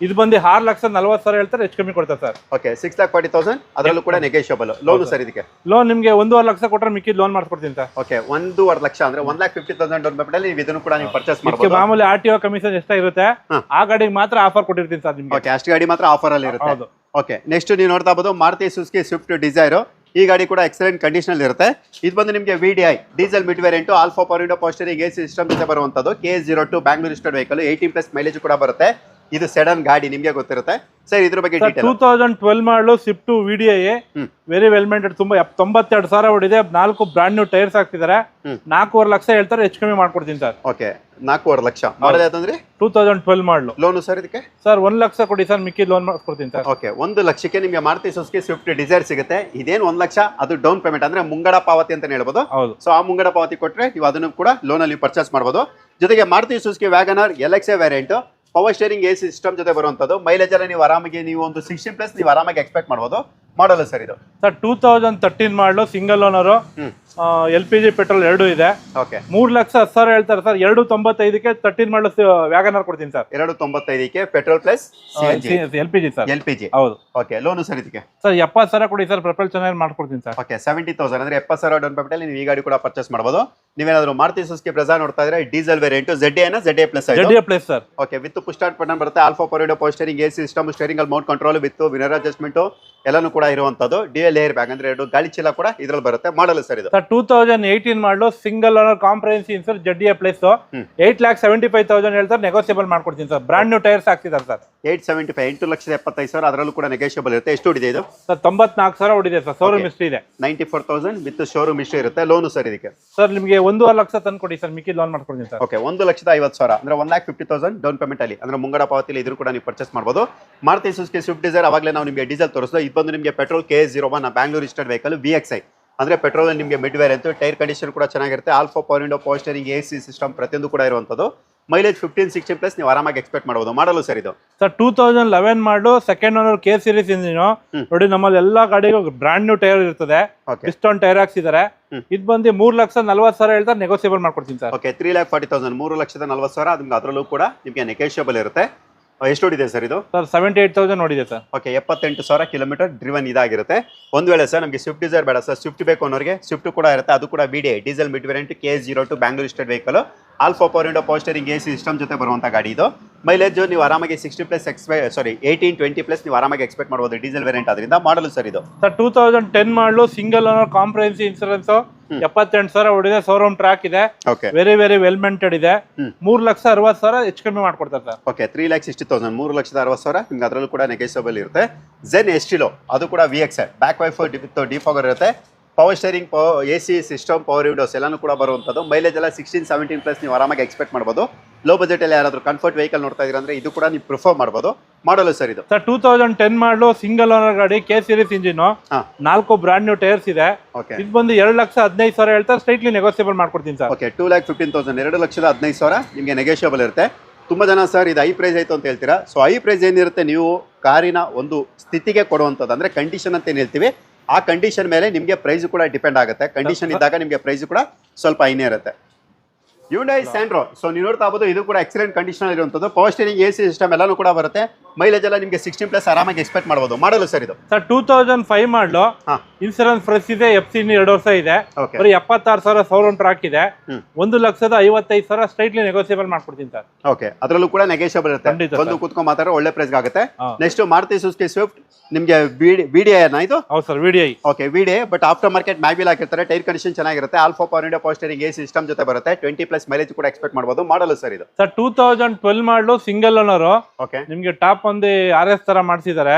ಇದು ಬಂದು ಆರು ಲಕ್ಷ ನಲ್ವತ್ತು ಸಾವಿರ ಹೇಳ್ತಾರೆ ಹೆಚ್ಚು ಕಮ್ಮಿ ಕೊಡ್ತಾರೆ sir. Okay six lakh forty thousand ಅದರಲ್ಲೂ ಕೂಡ ನೆಗೆಷಿಯಬಲ್ ಲೋನ್ ಸರ್. ಇದಕ್ಕೆ? ಲೋನ್ ನಿಮಗೆ ಒಂದೂವರೆ ಲಕ್ಷ ಕೊಟ್ಟರೆ ಮಿಕ್ಕಿದ ಲೋನ್ ಮಾಡ್ಕೊಡ್ತೀನಿ ಸರ್. ಓಕೆ ಒಂದೂವರೆ ಲಕ್ಷ ಅಂದ್ರೆ one lakh fifty thousand down payment ನೀವು ಇದನ್ನು ಕೂಡ ನೀವು ಪರ್ಚೇಸ್ ಮಾಡಿ ಮಾಡ್ಬೋದು. ಮಾಮೂಲಿ ಆರ್ ಟಿ ಒ ಕಮಿಷನ್ ಎಷ್ಟಾಗಿರುತ್ತೆ ಇರುತ್ತೆ ಆ ಗಾಡಿಗೆ ಮಾತ್ರ ಆಫರ್ ಕೊಟ್ಟಿರ್ತೀನಿ ಸರ್ ನಿಮಗೆ. ಓಕೆ ಅಷ್ಟು ಗಾಡಿ ಮಾತ್ರ ಆಫರ್ ಅಲ್ಲಿ ಇರುತ್ತೆ. ಹೌದು. ಓಕೆ ನೆಕ್ಸ್ಟ್ ನೀವು ನೋಡ್ತಾ ಬೋದು ಮಾರುತಿ ಸುಸ್ಕಿ ಸ್ವಿಫ್ಟ್ ಡಿಸೈರು ಈ ಗಾಡಿ ಕೂಡ ಎಕ್ಸಲೆಂಟ್ ಕಂಡೀಷನ್ ಇರುತ್ತೆ. ಇದು ಬಂದು ನಿಮಗೆ V D I diesel mid variant alpha power steering A system ಜೊತೆ ಬರುವಂಥದ್ದು ಕೆ ಜೀರೋ ಟು ಬ್ಯಾಂಗ್ಳೂರ್ ಇಸ್ಟೆಡ್ ವೆಹಿಕಲ್ ಏಯ್ಟೀನ್ ಪ್ಲಸ್ ಮೈಲೇಜ್ ಕೂಡ ಬರುತ್ತೆ. ಇದು ಸೆಡನ್ ಗಾಡಿ ನಿಮಗೆ ಗೊತ್ತಿರುತ್ತೆ. ಸರ್ ಇದ್ರ ಬಗ್ಗೆ sir detail two thousand twelve model Swift V D I hmm. Very well maintained ತುಂಬಾ ಎಪ್- ತೊಂಬತ್ತೆರಡು ಸಾವಿರ ಹೊಡಿದೆ ನಾಲ್ಕು ಬ್ರಾಂಡ್ ನ್ಯೂ ಟೈರ್ಸ್ ಹಾಕ್ತಿದ್ದಾರೆ. ಹ್ಮ್. ನಾಲ್ಕೂವರೆ ಲಕ್ಷ ಹೇಳ್ತಾರೆ ಹೆಚ್ಚು ಕಮ್ಮಿ ಮಾಡ್ಕೊಡ್ತೀನಿ ಸರ್. ಓಕೆ ನಾಲ್ಕೂವರೆ ಲಕ್ಷ. ಮಾಡೋದು two thousand twelve model. Loan sir ಇದಕ್ಕೆ? ಸರ್ ಒಂದ್ ಲಕ್ಷ ಕೊಡಿ ಸರ್ ಮಿಕ್ಕಿ ಲೋನ್ ಮಾಡ್ಕೊಡ್ತೀನಿ ಸರ್. ಓಕೆ ಒಂದು ಲಕ್ಷಕ್ಕೆ ನಿಮಗೆ ಮಾರುತಿ ಸುಸ್ಕಿ ಸ್ವಿಫ್ಟ್ ಡಿಸೈರ್ ಸಿಗುತ್ತೆ. ಇದೇನು ಒಂದು ಲಕ್ಷ ಅದು ಡೌನ್ ಪೇಮೆಂಟ್ ಅಂದ್ರೆ ಮುಂಗಡ ಪಾವತಿ ಅಂತ ಹೇಳ್ಬೋದು. ಹೌದು. ಸೊ ಆ ಮುಂಗಡ ಪಾವತಿ ಕೊಟ್ಟರೆ ನೀವು ಅದನ್ನು ಕೂಡ ಲೋನಲ್ಲಿ ಪರ್ಚೇಸ್ ಮಾಡ್ಬೋದು. ಜೊತೆಗೆ Maruti Suzuki WagonR L X A variant power steering A system ಜೊತೆ ಬರುವಂಥದ್ದು ಮೈಲೇಜ್ ಎಲ್ಲ ನೀವು ಆರಾಮಾಗಿ ನೀವು ಒಂದು ಸಿಕ್ಸ್ಟೀನ್ ಪ್ಲಸ್ ನೀವು ಆರಾಮಾಗಿ ಎಕ್ಸ್ಪೆಕ್ಟ್ ಮಾಡ್ಬೋದು. ಮಾಡಲ್ಲ ಸರ್ ಇದು. Sir two thousand thirteen model single owner L P G petrol ಎರಡು ಇದೆ. ಓಕೆ ಮೂರ್ ಲಕ್ಷ ಹತ್ತು ಸಾವಿರ ಹೇಳ್ತಾರೆ ಸರ್ ಎರಡು ತೊಂಬತ್ತೈದಕ್ಕೆ ತರ್ಟೀನ್ ಮಾಡಲು ವ್ಯಾಗನರ್ ಕೊಡ್ತೀನಿ ಸರ್. ಎರಡು ತೊಂಬತ್ತೈದಕ್ಕೆ petrol plus L P G sir. L P G ಹೌದು. ಓಕೆ ಲೋನು ಸರ್ ಇದಕ್ಕೆ? ಸರ್ ಎಪ್ಪತ್ತು ಸಾವಿರ ಕೊಡಿ ಸರ್ ಪ್ರಪಲ್ ಚೆನ್ನಾಗಿ ಮಾಡ್ಕೊಡ್ತೀನಿ ಸರ್. ಓಕೆ ಸೆವೆಂಟಿ ತೌಸಂಡ್ ಅಂದ್ರೆ ಎಪ್ಪತ್ತು ಸಾವಿರ ಡೌನ್ ಪೇಮೆಂಟ್ ನೀವು ಈ ಗಾಡಿ ಕೂಡ ಪರ್ಚೇಸ್ ಮಾಡಬಹುದು ನೀವೇನಾದ್ರು ಮಾರುತಿ ಸುಸ್ಕಿ ಪ್ರೆಸಾ ನೋಡ್ತಾ ಇದ್ರೆ ಡೀಸೆಲ್ ವೇರಿಯಂಟ್ ಜೆಡ್ ಎನ Z A plus Z A plus sir. Okay with push start start button ಬರುತ್ತೆ alpha ಪೊರಿಡೋ steering steering A system steering ಅಲ್ಲಿ ಮೌಂಟ್ ಕಂಟ್ರೋಲ್ ವಿತ್ ವಿನರ್ ಅಡ್ಜಸ್ಟ್ಮೆಂಟ್ ಎಲ್ಲಾನು ಕೂಡ ಇರುವಂತದ್ದು ಡಿ ಎಲ್ ಏರ್ ಬ್ಯಾಗ್ ಅಂದ್ರೆ ಎರಡು ಗಾಳಿ ಚೀಲ ಕೂಡ ಇದ್ರಲ್ಲಿ ಬರುತ್ತೆ ಮಾಡಲ್ ಸರ್ ಇದು. Sir two thousand eighteen model single owner comprehensive sir Z A plus. Eight lakh seventy five thousand ಹೇಳ್ತಾರೆ ನೆಗೋಸಿಯಬಲ್ ಮಾಡ್ಕೊಡ್ತೀನಿ ಸರ್. ಬ್ರಾಂಡ್ ನ್ಯೂ ಟೈರ್ಸ್ ಹಾಕ್ತಿದ್ದಾರೆ ಸರ್. ಏಟ್ ಸೆವೆಂಟಿ ಫೈವ್ ಎಂಟು ಲಕ್ಷದ ಎಪ್ಪತ್ತೈದು ಸಾವಿರ ಅದರಲ್ಲೂ ಕೂಡ ನೆಗೋಷಿಯಬಲ್ ಇರುತ್ತೆ. ಎಷ್ಟು ಹೊಡಿದೆ ಇದು? ಸರ್ ತೊಂಬತ್ನಾಲ್ಕು ಸಾವಿರ ಹೊಡಿದೆ ಸರ್ ಶೋರೂಮ್ ಇಷ್ಟು ಇದೆ. Ninety four thousand with showroom ಇಷ್ಟು ಇರುತ್ತೆ ಲೋನು ಸರ್ ಇದಕ್ಕೆ. ಸರ್ ನಿಮಗೆ ಒಂದೂವರೆ ಲಕ್ಷ ತಂದು ಕೊಡಿ ಸರ್ ಮಿಕ್ಕಿ ಲೋನ್ ಮಾಡ್ಕೊಡ್ತೀನಿ ಸರ್. ಓಕೆ ಒಂದು ಲಕ್ಷದ ಐವತ್ತು ಸಾವಿರ ಅಂದ್ರೆ one lakh fifty thousand down payment ಅಲ್ಲಿ. ಅಂದ್ರೆ ಮುಂಗಡ ಪಾವತಿಲಿ ಇದ್ರು ಕೂಡ ನೀವು ಪರ್ಚೇಸ್ ಮಾಡಬಹುದು ಮಾರುತಿ ಸುಸ್ಕಿ ಸ್ವಿಫ್ಟ್ ಡಿಸೈರ್ ಅವಾಗಲೇ ನಾವು ನಿಮಗೆ ಡೀಸೆಲ್ ತೋರಿಸಿದ್ವಿ. ಇದು ಬಂದು ನಿಮಗೆ petrol K zero one Bangalore ಇಸ್ಟೆಡ್ vehicle V X I ಅಂದ್ರೆ ಪೆಟ್ರೋಲ್ ನಿಮಗೆ ಮಿಡ್ ವೇರ್ ಅಂತ ಟೈರ್ ಕಂಡೀಷನ್ ಕೂಡ ಚೆನ್ನಾಗಿರುತ್ತೆ alpha window power steering A C system ಪ್ರತಿಯೊಂದು ಕೂಡ ಇರುವಂಥದ್ದು. ಮೈಲೇಜ್ ಫಿಫ್ಟೀನ್ ಸಿಕ್ಸ್ಟೀನ್ ಪ್ಲಸ್ ನೀವು ಆರಾಮಾಗಿ ಎಕ್ಸ್ಪೆಕ್ಟ್ ಮಾಡ್ಬೋದು. ಮಾಡಲು ಸರ್ ಇದು? ಸರ್ ಟೂ ತೌಸಂಡ್ ಲೆವೆನ್ ಮಾಡು second owner K series engine ನೋಡಿ ನಮ್ಮಲ್ಲಿ ಎಲ್ಲಾ ಗಾಡಿಗೂ ಬ್ರಾಂಡ್ ನ್ಯೂ ಟೈರ್ ಇರ್ತದೆ. ಡಿಸ್ಟೋನ್ ಟೈರ್ ಹಾಕ್ಸಿದ್ದಾರೆ. ಇದು ಬಂದು ಮೂರು ಲಕ್ಷ ನಲ್ವತ್ತು ಸಾವಿರ ಹೇಳ್ತಾರೆ ನೆಗೋಸಿಯಬಲ್ ಮಾಡ್ಕೊಡ್ತೀನಿ sir okay three lakh forty thousand ಮೂರು ಲಕ್ಷದ ನಲ್ವತ್ತು ಸಾವಿರ ನಿಮ್ಗೆ ಅದರಲ್ಲೂ ಕೂಡ ನಿಮಗೆ ನೆಗೋಷಿಯಬಲ್ ಇರುತ್ತೆ. ಎಷ್ಟು ಓಡಿದೆ ಸರ್ ಇದು? ಸರ್ ಸೆವೆಂಟಿ ಏಟ್ ತೌಸಂಡ್ ನೋಡಿದೆ ಸರ್. ಓಕೆ ಎಪ್ಪತ್ತೆಂಟು ಸಾವಿರ ಕಿಲೋಮೀಟರ್ ಡ್ರಿವನ್ ಇದಾಗಿರುತ್ತೆ. ಒಂದು ವೇಳೆ ಸರ್ ನಮಗೆ ಸ್ವಿಫ್ಟ್ ಡಿಸೈರ್ ಬೇಡ ಸರ್. ಸ್ವಿಫ್ಟ್ ಬೇಕು ಅನ್ನೋರಿಗೆ ಸ್ವಿಫ್ಟ್ ಕೂಡ ಇರುತ್ತೆ. ಅದು ಕೂಡ ಬಿಡಿ diesel mid variant K zero two Bangalore state vehicle alpha power window steering A system ಜೊತೆ ಬರುವಂಥ ಗಾಡಿ ಇದು. ಮೈಲೇಜ್ ನೀವು ಆರಾಮಾಗಿ ಸಿಕ್ಸ್ಟಿ ಪ್ಲಸ್ ಎಕ್ಸ್ಪೆ ಸಾರಿ ಏಯ್ಟೀನ್ ಟ್ವೆಂಟಿ ಪ್ಲಸ್ ನೀವು ಆರಾಮಾಗಿ ಎಕ್ಸ್ಪೆಕ್ಟ್ ಮಾಡ್ಬೋದು ಡೀಸೆಲ್ ವೇರಿಯಂಟ್ ಅದರಿಂದ ಮಾಡಲು ಸರ್ ಇದು. Sir two thousand ten model single owner comprehensive insurance ಎಪ್ಪತ್ತೆಂಟು ಸಾವಿರ ಹೊಡಿದೆ ಶೋರೂಮ್ ಟ್ರ್ಯಾಕ್ ಇದೆ. Okay very very well maintained ಇದೆ. ಮೂರು ಲಕ್ಷ ಅರವತ್ತು ಸಾವಿರ ಹೆಚ್ಚು ಕಮ್ಮಿ ಮಾಡ್ಕೊಡ್ತಾರೆ sir. Okay three lakh sixty thousand ಮೂರು ಲಕ್ಷದ ಅರವತ್ತು ಸಾವಿರ ನಿಮ್ಗೆ ಅದರಲ್ಲೂ ಕೂಡ ನೆಗೆಸಬಲ್ ಇರುತ್ತೆ. ಜೆನ್ ಎಸ್ಟಿಲೋ ಅದು ಕೂಡ V X back wiper defogger ಇರುತ್ತೆ. Power steering power A C system power windows ಎಲ್ಲಾನು ಕೂಡ ಬರುವಂಥದ್ದು ಮೈಲೇಜ್ ಎಲ್ಲ ಸಿಕ್ಸ್ಟೀನ್ ಸೆವೆಂಟೀನ್ ಪ್ಲಸ್ ನೀವು ಆರಾಮಾಗಿ ಎಕ್ಸ್ಪೆಕ್ಟ್ ಮಾಡ್ಬೋದು. ಲೋ ಬಜೆಟಲ್ಲಿ ಯಾರಾದರೂ ಕಂಫರ್ಟ್ ವೆಹಿಕಲ್ ನೋಡ್ತಾ ಇದ್ರೆ ಅಂದರೆ ಇದು ಕೂಡ ನೀವು ಪ್ರಿಫರ್ ಮಾಡ್ಬೋದು. ಮಾಡಲು ಸರ್ ಇದು. Sir two thousand ten model single owner ಗಾಡಿ ಕೆ ಸೀರೀಸ್ ಇಂಜಿನ್. ಹಾಂ. ನಾಲ್ಕು ಬ್ರಾಂಡ್ ನ್ಯೂ ಟೈರ್ಸ್ ಇದೆ. ಓಕೆ ಇದು ಬಂದು ಎರಡು ಲಕ್ಷ ಹದಿನೈದು ಸಾವಿರ ಹೇಳ್ತಾರೆ ಸ್ಟ್ರೈಟ್ಲಿ ನೆಗೋಸಿಯಬಲ್ ಮಾಡ್ಕೊಡ್ತೀನಿ sir. Okay two lakh fifteen thousand ಎರಡು ಲಕ್ಷದ ಹದಿನೈದು ಸಾವಿರ ನಿಮಗೆ ನೆಗೋಷಿಯಬಲ್ ಇರುತ್ತೆ. ತುಂಬ ಜನ ಸರ್ ಇದು ಐ ಪ್ರೈಸ್ ಆಯಿತು ಅಂತ ಹೇಳ್ತೀರಾ? ಸೊ ಐ ಪ್ರೈಸ್ ಏನಿರುತ್ತೆ? ನೀವು ಕಾರಿನ ಒಂದು ಸ್ಥಿತಿಗೆ ಕೊಡುವಂಥದ್ದು ಅಂದರೆ ಕಂಡೀಷನ್ ಅಂತ ಏನು ಹೇಳ್ತೀವಿ? ಆ ಕಂಡೀಷನ್ ಮೇಲೆ ನಿಮಗೆ ಪ್ರೈಸ್ ಕೂಡ ಡಿಪೆಂಡ್ ಆಗುತ್ತೆ. ಕಂಡೀಷನ್ ಇದ್ದಾಗ ನಿಮಗೆ ಪ್ರೈಸ್ ಕೂಡ ಸ್ವಲ್ಪ ಐನೇ ಇರುತ್ತೆ. ಯುಂಡೈ ಸ್ಯಾಂಡ್ರೋ ಸೊ ನೀವು ನೋಡ್ತಾ ಹೋಗೋದು ಇದು ಕೂಡ ಎಕ್ಸಲೆಂಟ್ ಕಂಡೀಷನ್ ಇರುವಂಥದ್ದು. Power steering A C system ಎಲ್ಲಾನು ಕೂಡ ಬರುತ್ತೆ. ಮೈಲೇಜ್ ಎಲ್ಲ ನಿಮಗೆ ಸಿಕ್ಸ್ಟೀನ್ ಪ್ಲಸ್ ಆರಾಮಾಗಿ ಎಕ್ಸ್ಪೆಕ್ಟ್ ಮಾಡ್ಬೋದು. ಮಾಡಲು ಸರ್ ಇದು? Sir two thousand five model. Insurance fresh ಇದೆ ಎಫ್ ಸಿ ಎರಡು ವರ್ಷ ಇದೆ. ಓಕೆ ಬರೀ ಎಪ್ಪತ್ತಾರು ಸಾವಿರ ಸೌರನ್ ಟ್ರಾಕ್ ಇದೆ. ಒಂದು ಲಕ್ಷದ ಐವತ್ತೈದು ಸಾವಿರ ಸ್ಟ್ರೈಟ್ಲಿ ನೆಗೋಸಿಯಬಲ್ ಮಾಡ್ಕೊಡ್ತೀನಿ ಸರ್ ಓಕೆ ಅದರಲ್ಲೂ ಕೂಡ ನೆಗೋಸಿಯಬಲ್ ಇರುತ್ತೆ. ಒಂದು ಬಂದು ಕೂತ್ಕೊಂಡು ಮಾತಾಡೋ ಒಳ್ಳೆ ಪ್ರೈಸ್ ಆಗುತ್ತೆ. ನೆಕ್ಸ್ಟ್ ಮಾರುತಿ ಸುಸ್ಕಿ ಸ್ವಿಫ್ಟ್ ನಿಮಗೆ ವಿ ಡಿ ಐನ ಇದು? ಹೌದು sir V D I okay V D but after market mag wheel ಹಾಕಿರ್ತಾರೆ. ಟೈರ್ ಕಂಡೀಷನ್ ಚೆನ್ನಾಗಿರುತ್ತೆ. Alpha power window power steering A system ಜೊತೆ ಬರುತ್ತೆ. ಟ್ವೆಂಟಿ ಪ್ಲಸ್ ಮೈಲೇಜ್ ಕೂಡ ಎಕ್ಸ್ಪೆಕ್ಟ್ ಮಾಡಬಹುದು ಮಾಡಲು ಸರ್ ಇದು. Sir two thousand twelve model single owner okay ನಿಮ್ಗೆ top ಒಂದು ಆರ್ ಎಸ್ ತರ ಮಾಡಿಸಿದ್ದಾರೆ.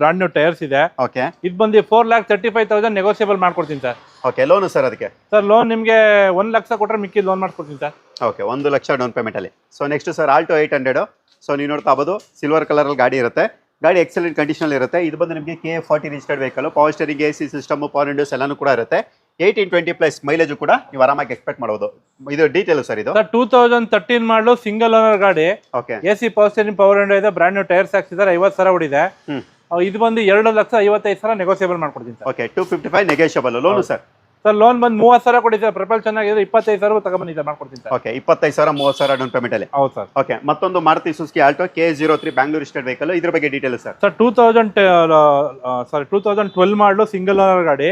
ಬ್ರಾಂಡ್ ನ್ಯೂ ಟೈರ್ಸ್ ಇದೆ. ಓಕೆ ಇದು ಬಂದು four lakh thirty five thousand negotiable ಮಾಡ್ಕೊಡ್ತೀನಿ ಸರ್. ಓಕೆ ಲೋನ್ ಸರ್ ಅದಕ್ಕೆ? ಸರ್ ಲೋನ್ ನಿಮಗೆ ಒಂದು ಲಕ್ಷ ಕೊಟ್ಟರೆ ಮಿಕ್ಕಿ ಲೋನ್ ಮಾಡ್ಕೊಡ್ತೀನಿ ಸರ್. ಓಕೆ ಒಂದು ಲಕ್ಷ ಡೌನ್ ಪೇಮೆಂಟ್ ಅಲ್ಲಿ. So next sir Alto eight hundred so ನೀವು ನೋಡ್ತಾ ಹೋಗೋದು ಸಿಲ್ವರ್ ಕಲರ್ ಅಲ್ಲಿ ಗಾಡಿ ಇರುತ್ತೆ. ಗಾಡಿ ಎಕ್ಸಲೆಂಟ್ ಕಂಡೀಷನ್ ಇರುತ್ತೆ. ಇದು ಬಂದು ನಿಮಗೆ K forty registered vehicle power steering A C system power windows ಎಲ್ಲಾನು ಕೂಡ ಇರುತ್ತೆ. ಏಯ್ಟೀನ್ ಟ್ವೆಂಟಿ ಪ್ಲಸ್ ಮೈಲೇಜ್ ಕೂಡ ನೀವು ಆರಾಮಾಗಿ ಎಕ್ಸ್ಪೆಕ್ಟ್ ಮಾಡಬಹುದು ಇದು ಡೀಟೇಲ್ ಸರ್ ಇದು? Sir two thousand thirteen model single owner ಗಾಡಿ. Okay A C power steering power window ಇದೆ ಬ್ರಾಂಡ್ ನ್ಯೂ ಟೈರ್ಸ್ ಹಾಕ್ಸಿದ್ದಾರೆ ಐವತ್ತು ಸಾವಿರ ಹೊಡಿದೆ ಇದು ಬಂದು ಎರಡು ಲಕ್ಷ ಐವತ್ತೈದು ಸಾವಿರ ನೆಗೋಸಿಯಬಲ್ ಮಾಡ್ಕೊಡ್ತೀನಿ sir. Okay two fifty five negotiable loan sir sir loan ಬಂದು ಮೂವತ್ತು ಸಾವಿರ ಕೊಡಿ ಸರ್ ಪ್ರಪಲ್ ಚೆನ್ನಾಗಿದೆ ಇಪ್ಪತ್ತೈದು ಸಾವಿರ ಸರ್ ಮಾಡ್ಕೊಡ್ತೀನಿ ಸರ್. ಓಕೆ ಇಪ್ಪತ್ತೈದು ಸಾವಿರ ಮೂವತ್ತು ಸಾವಿರ ಡೌನ್ ಪೇಮೆಂಟ್ ಅಲ್ಲಿ. ಹೌದು ಸರ್. ಓಕೆ ಮತ್ತೊಂದು Maruti Suzuki Alto K zero three Bangalore state vehicle ಇದ್ರ ಬಗ್ಗೆ detail sir sir two thousand sorry two thousand twelve model single owner ಗಾಡಿ.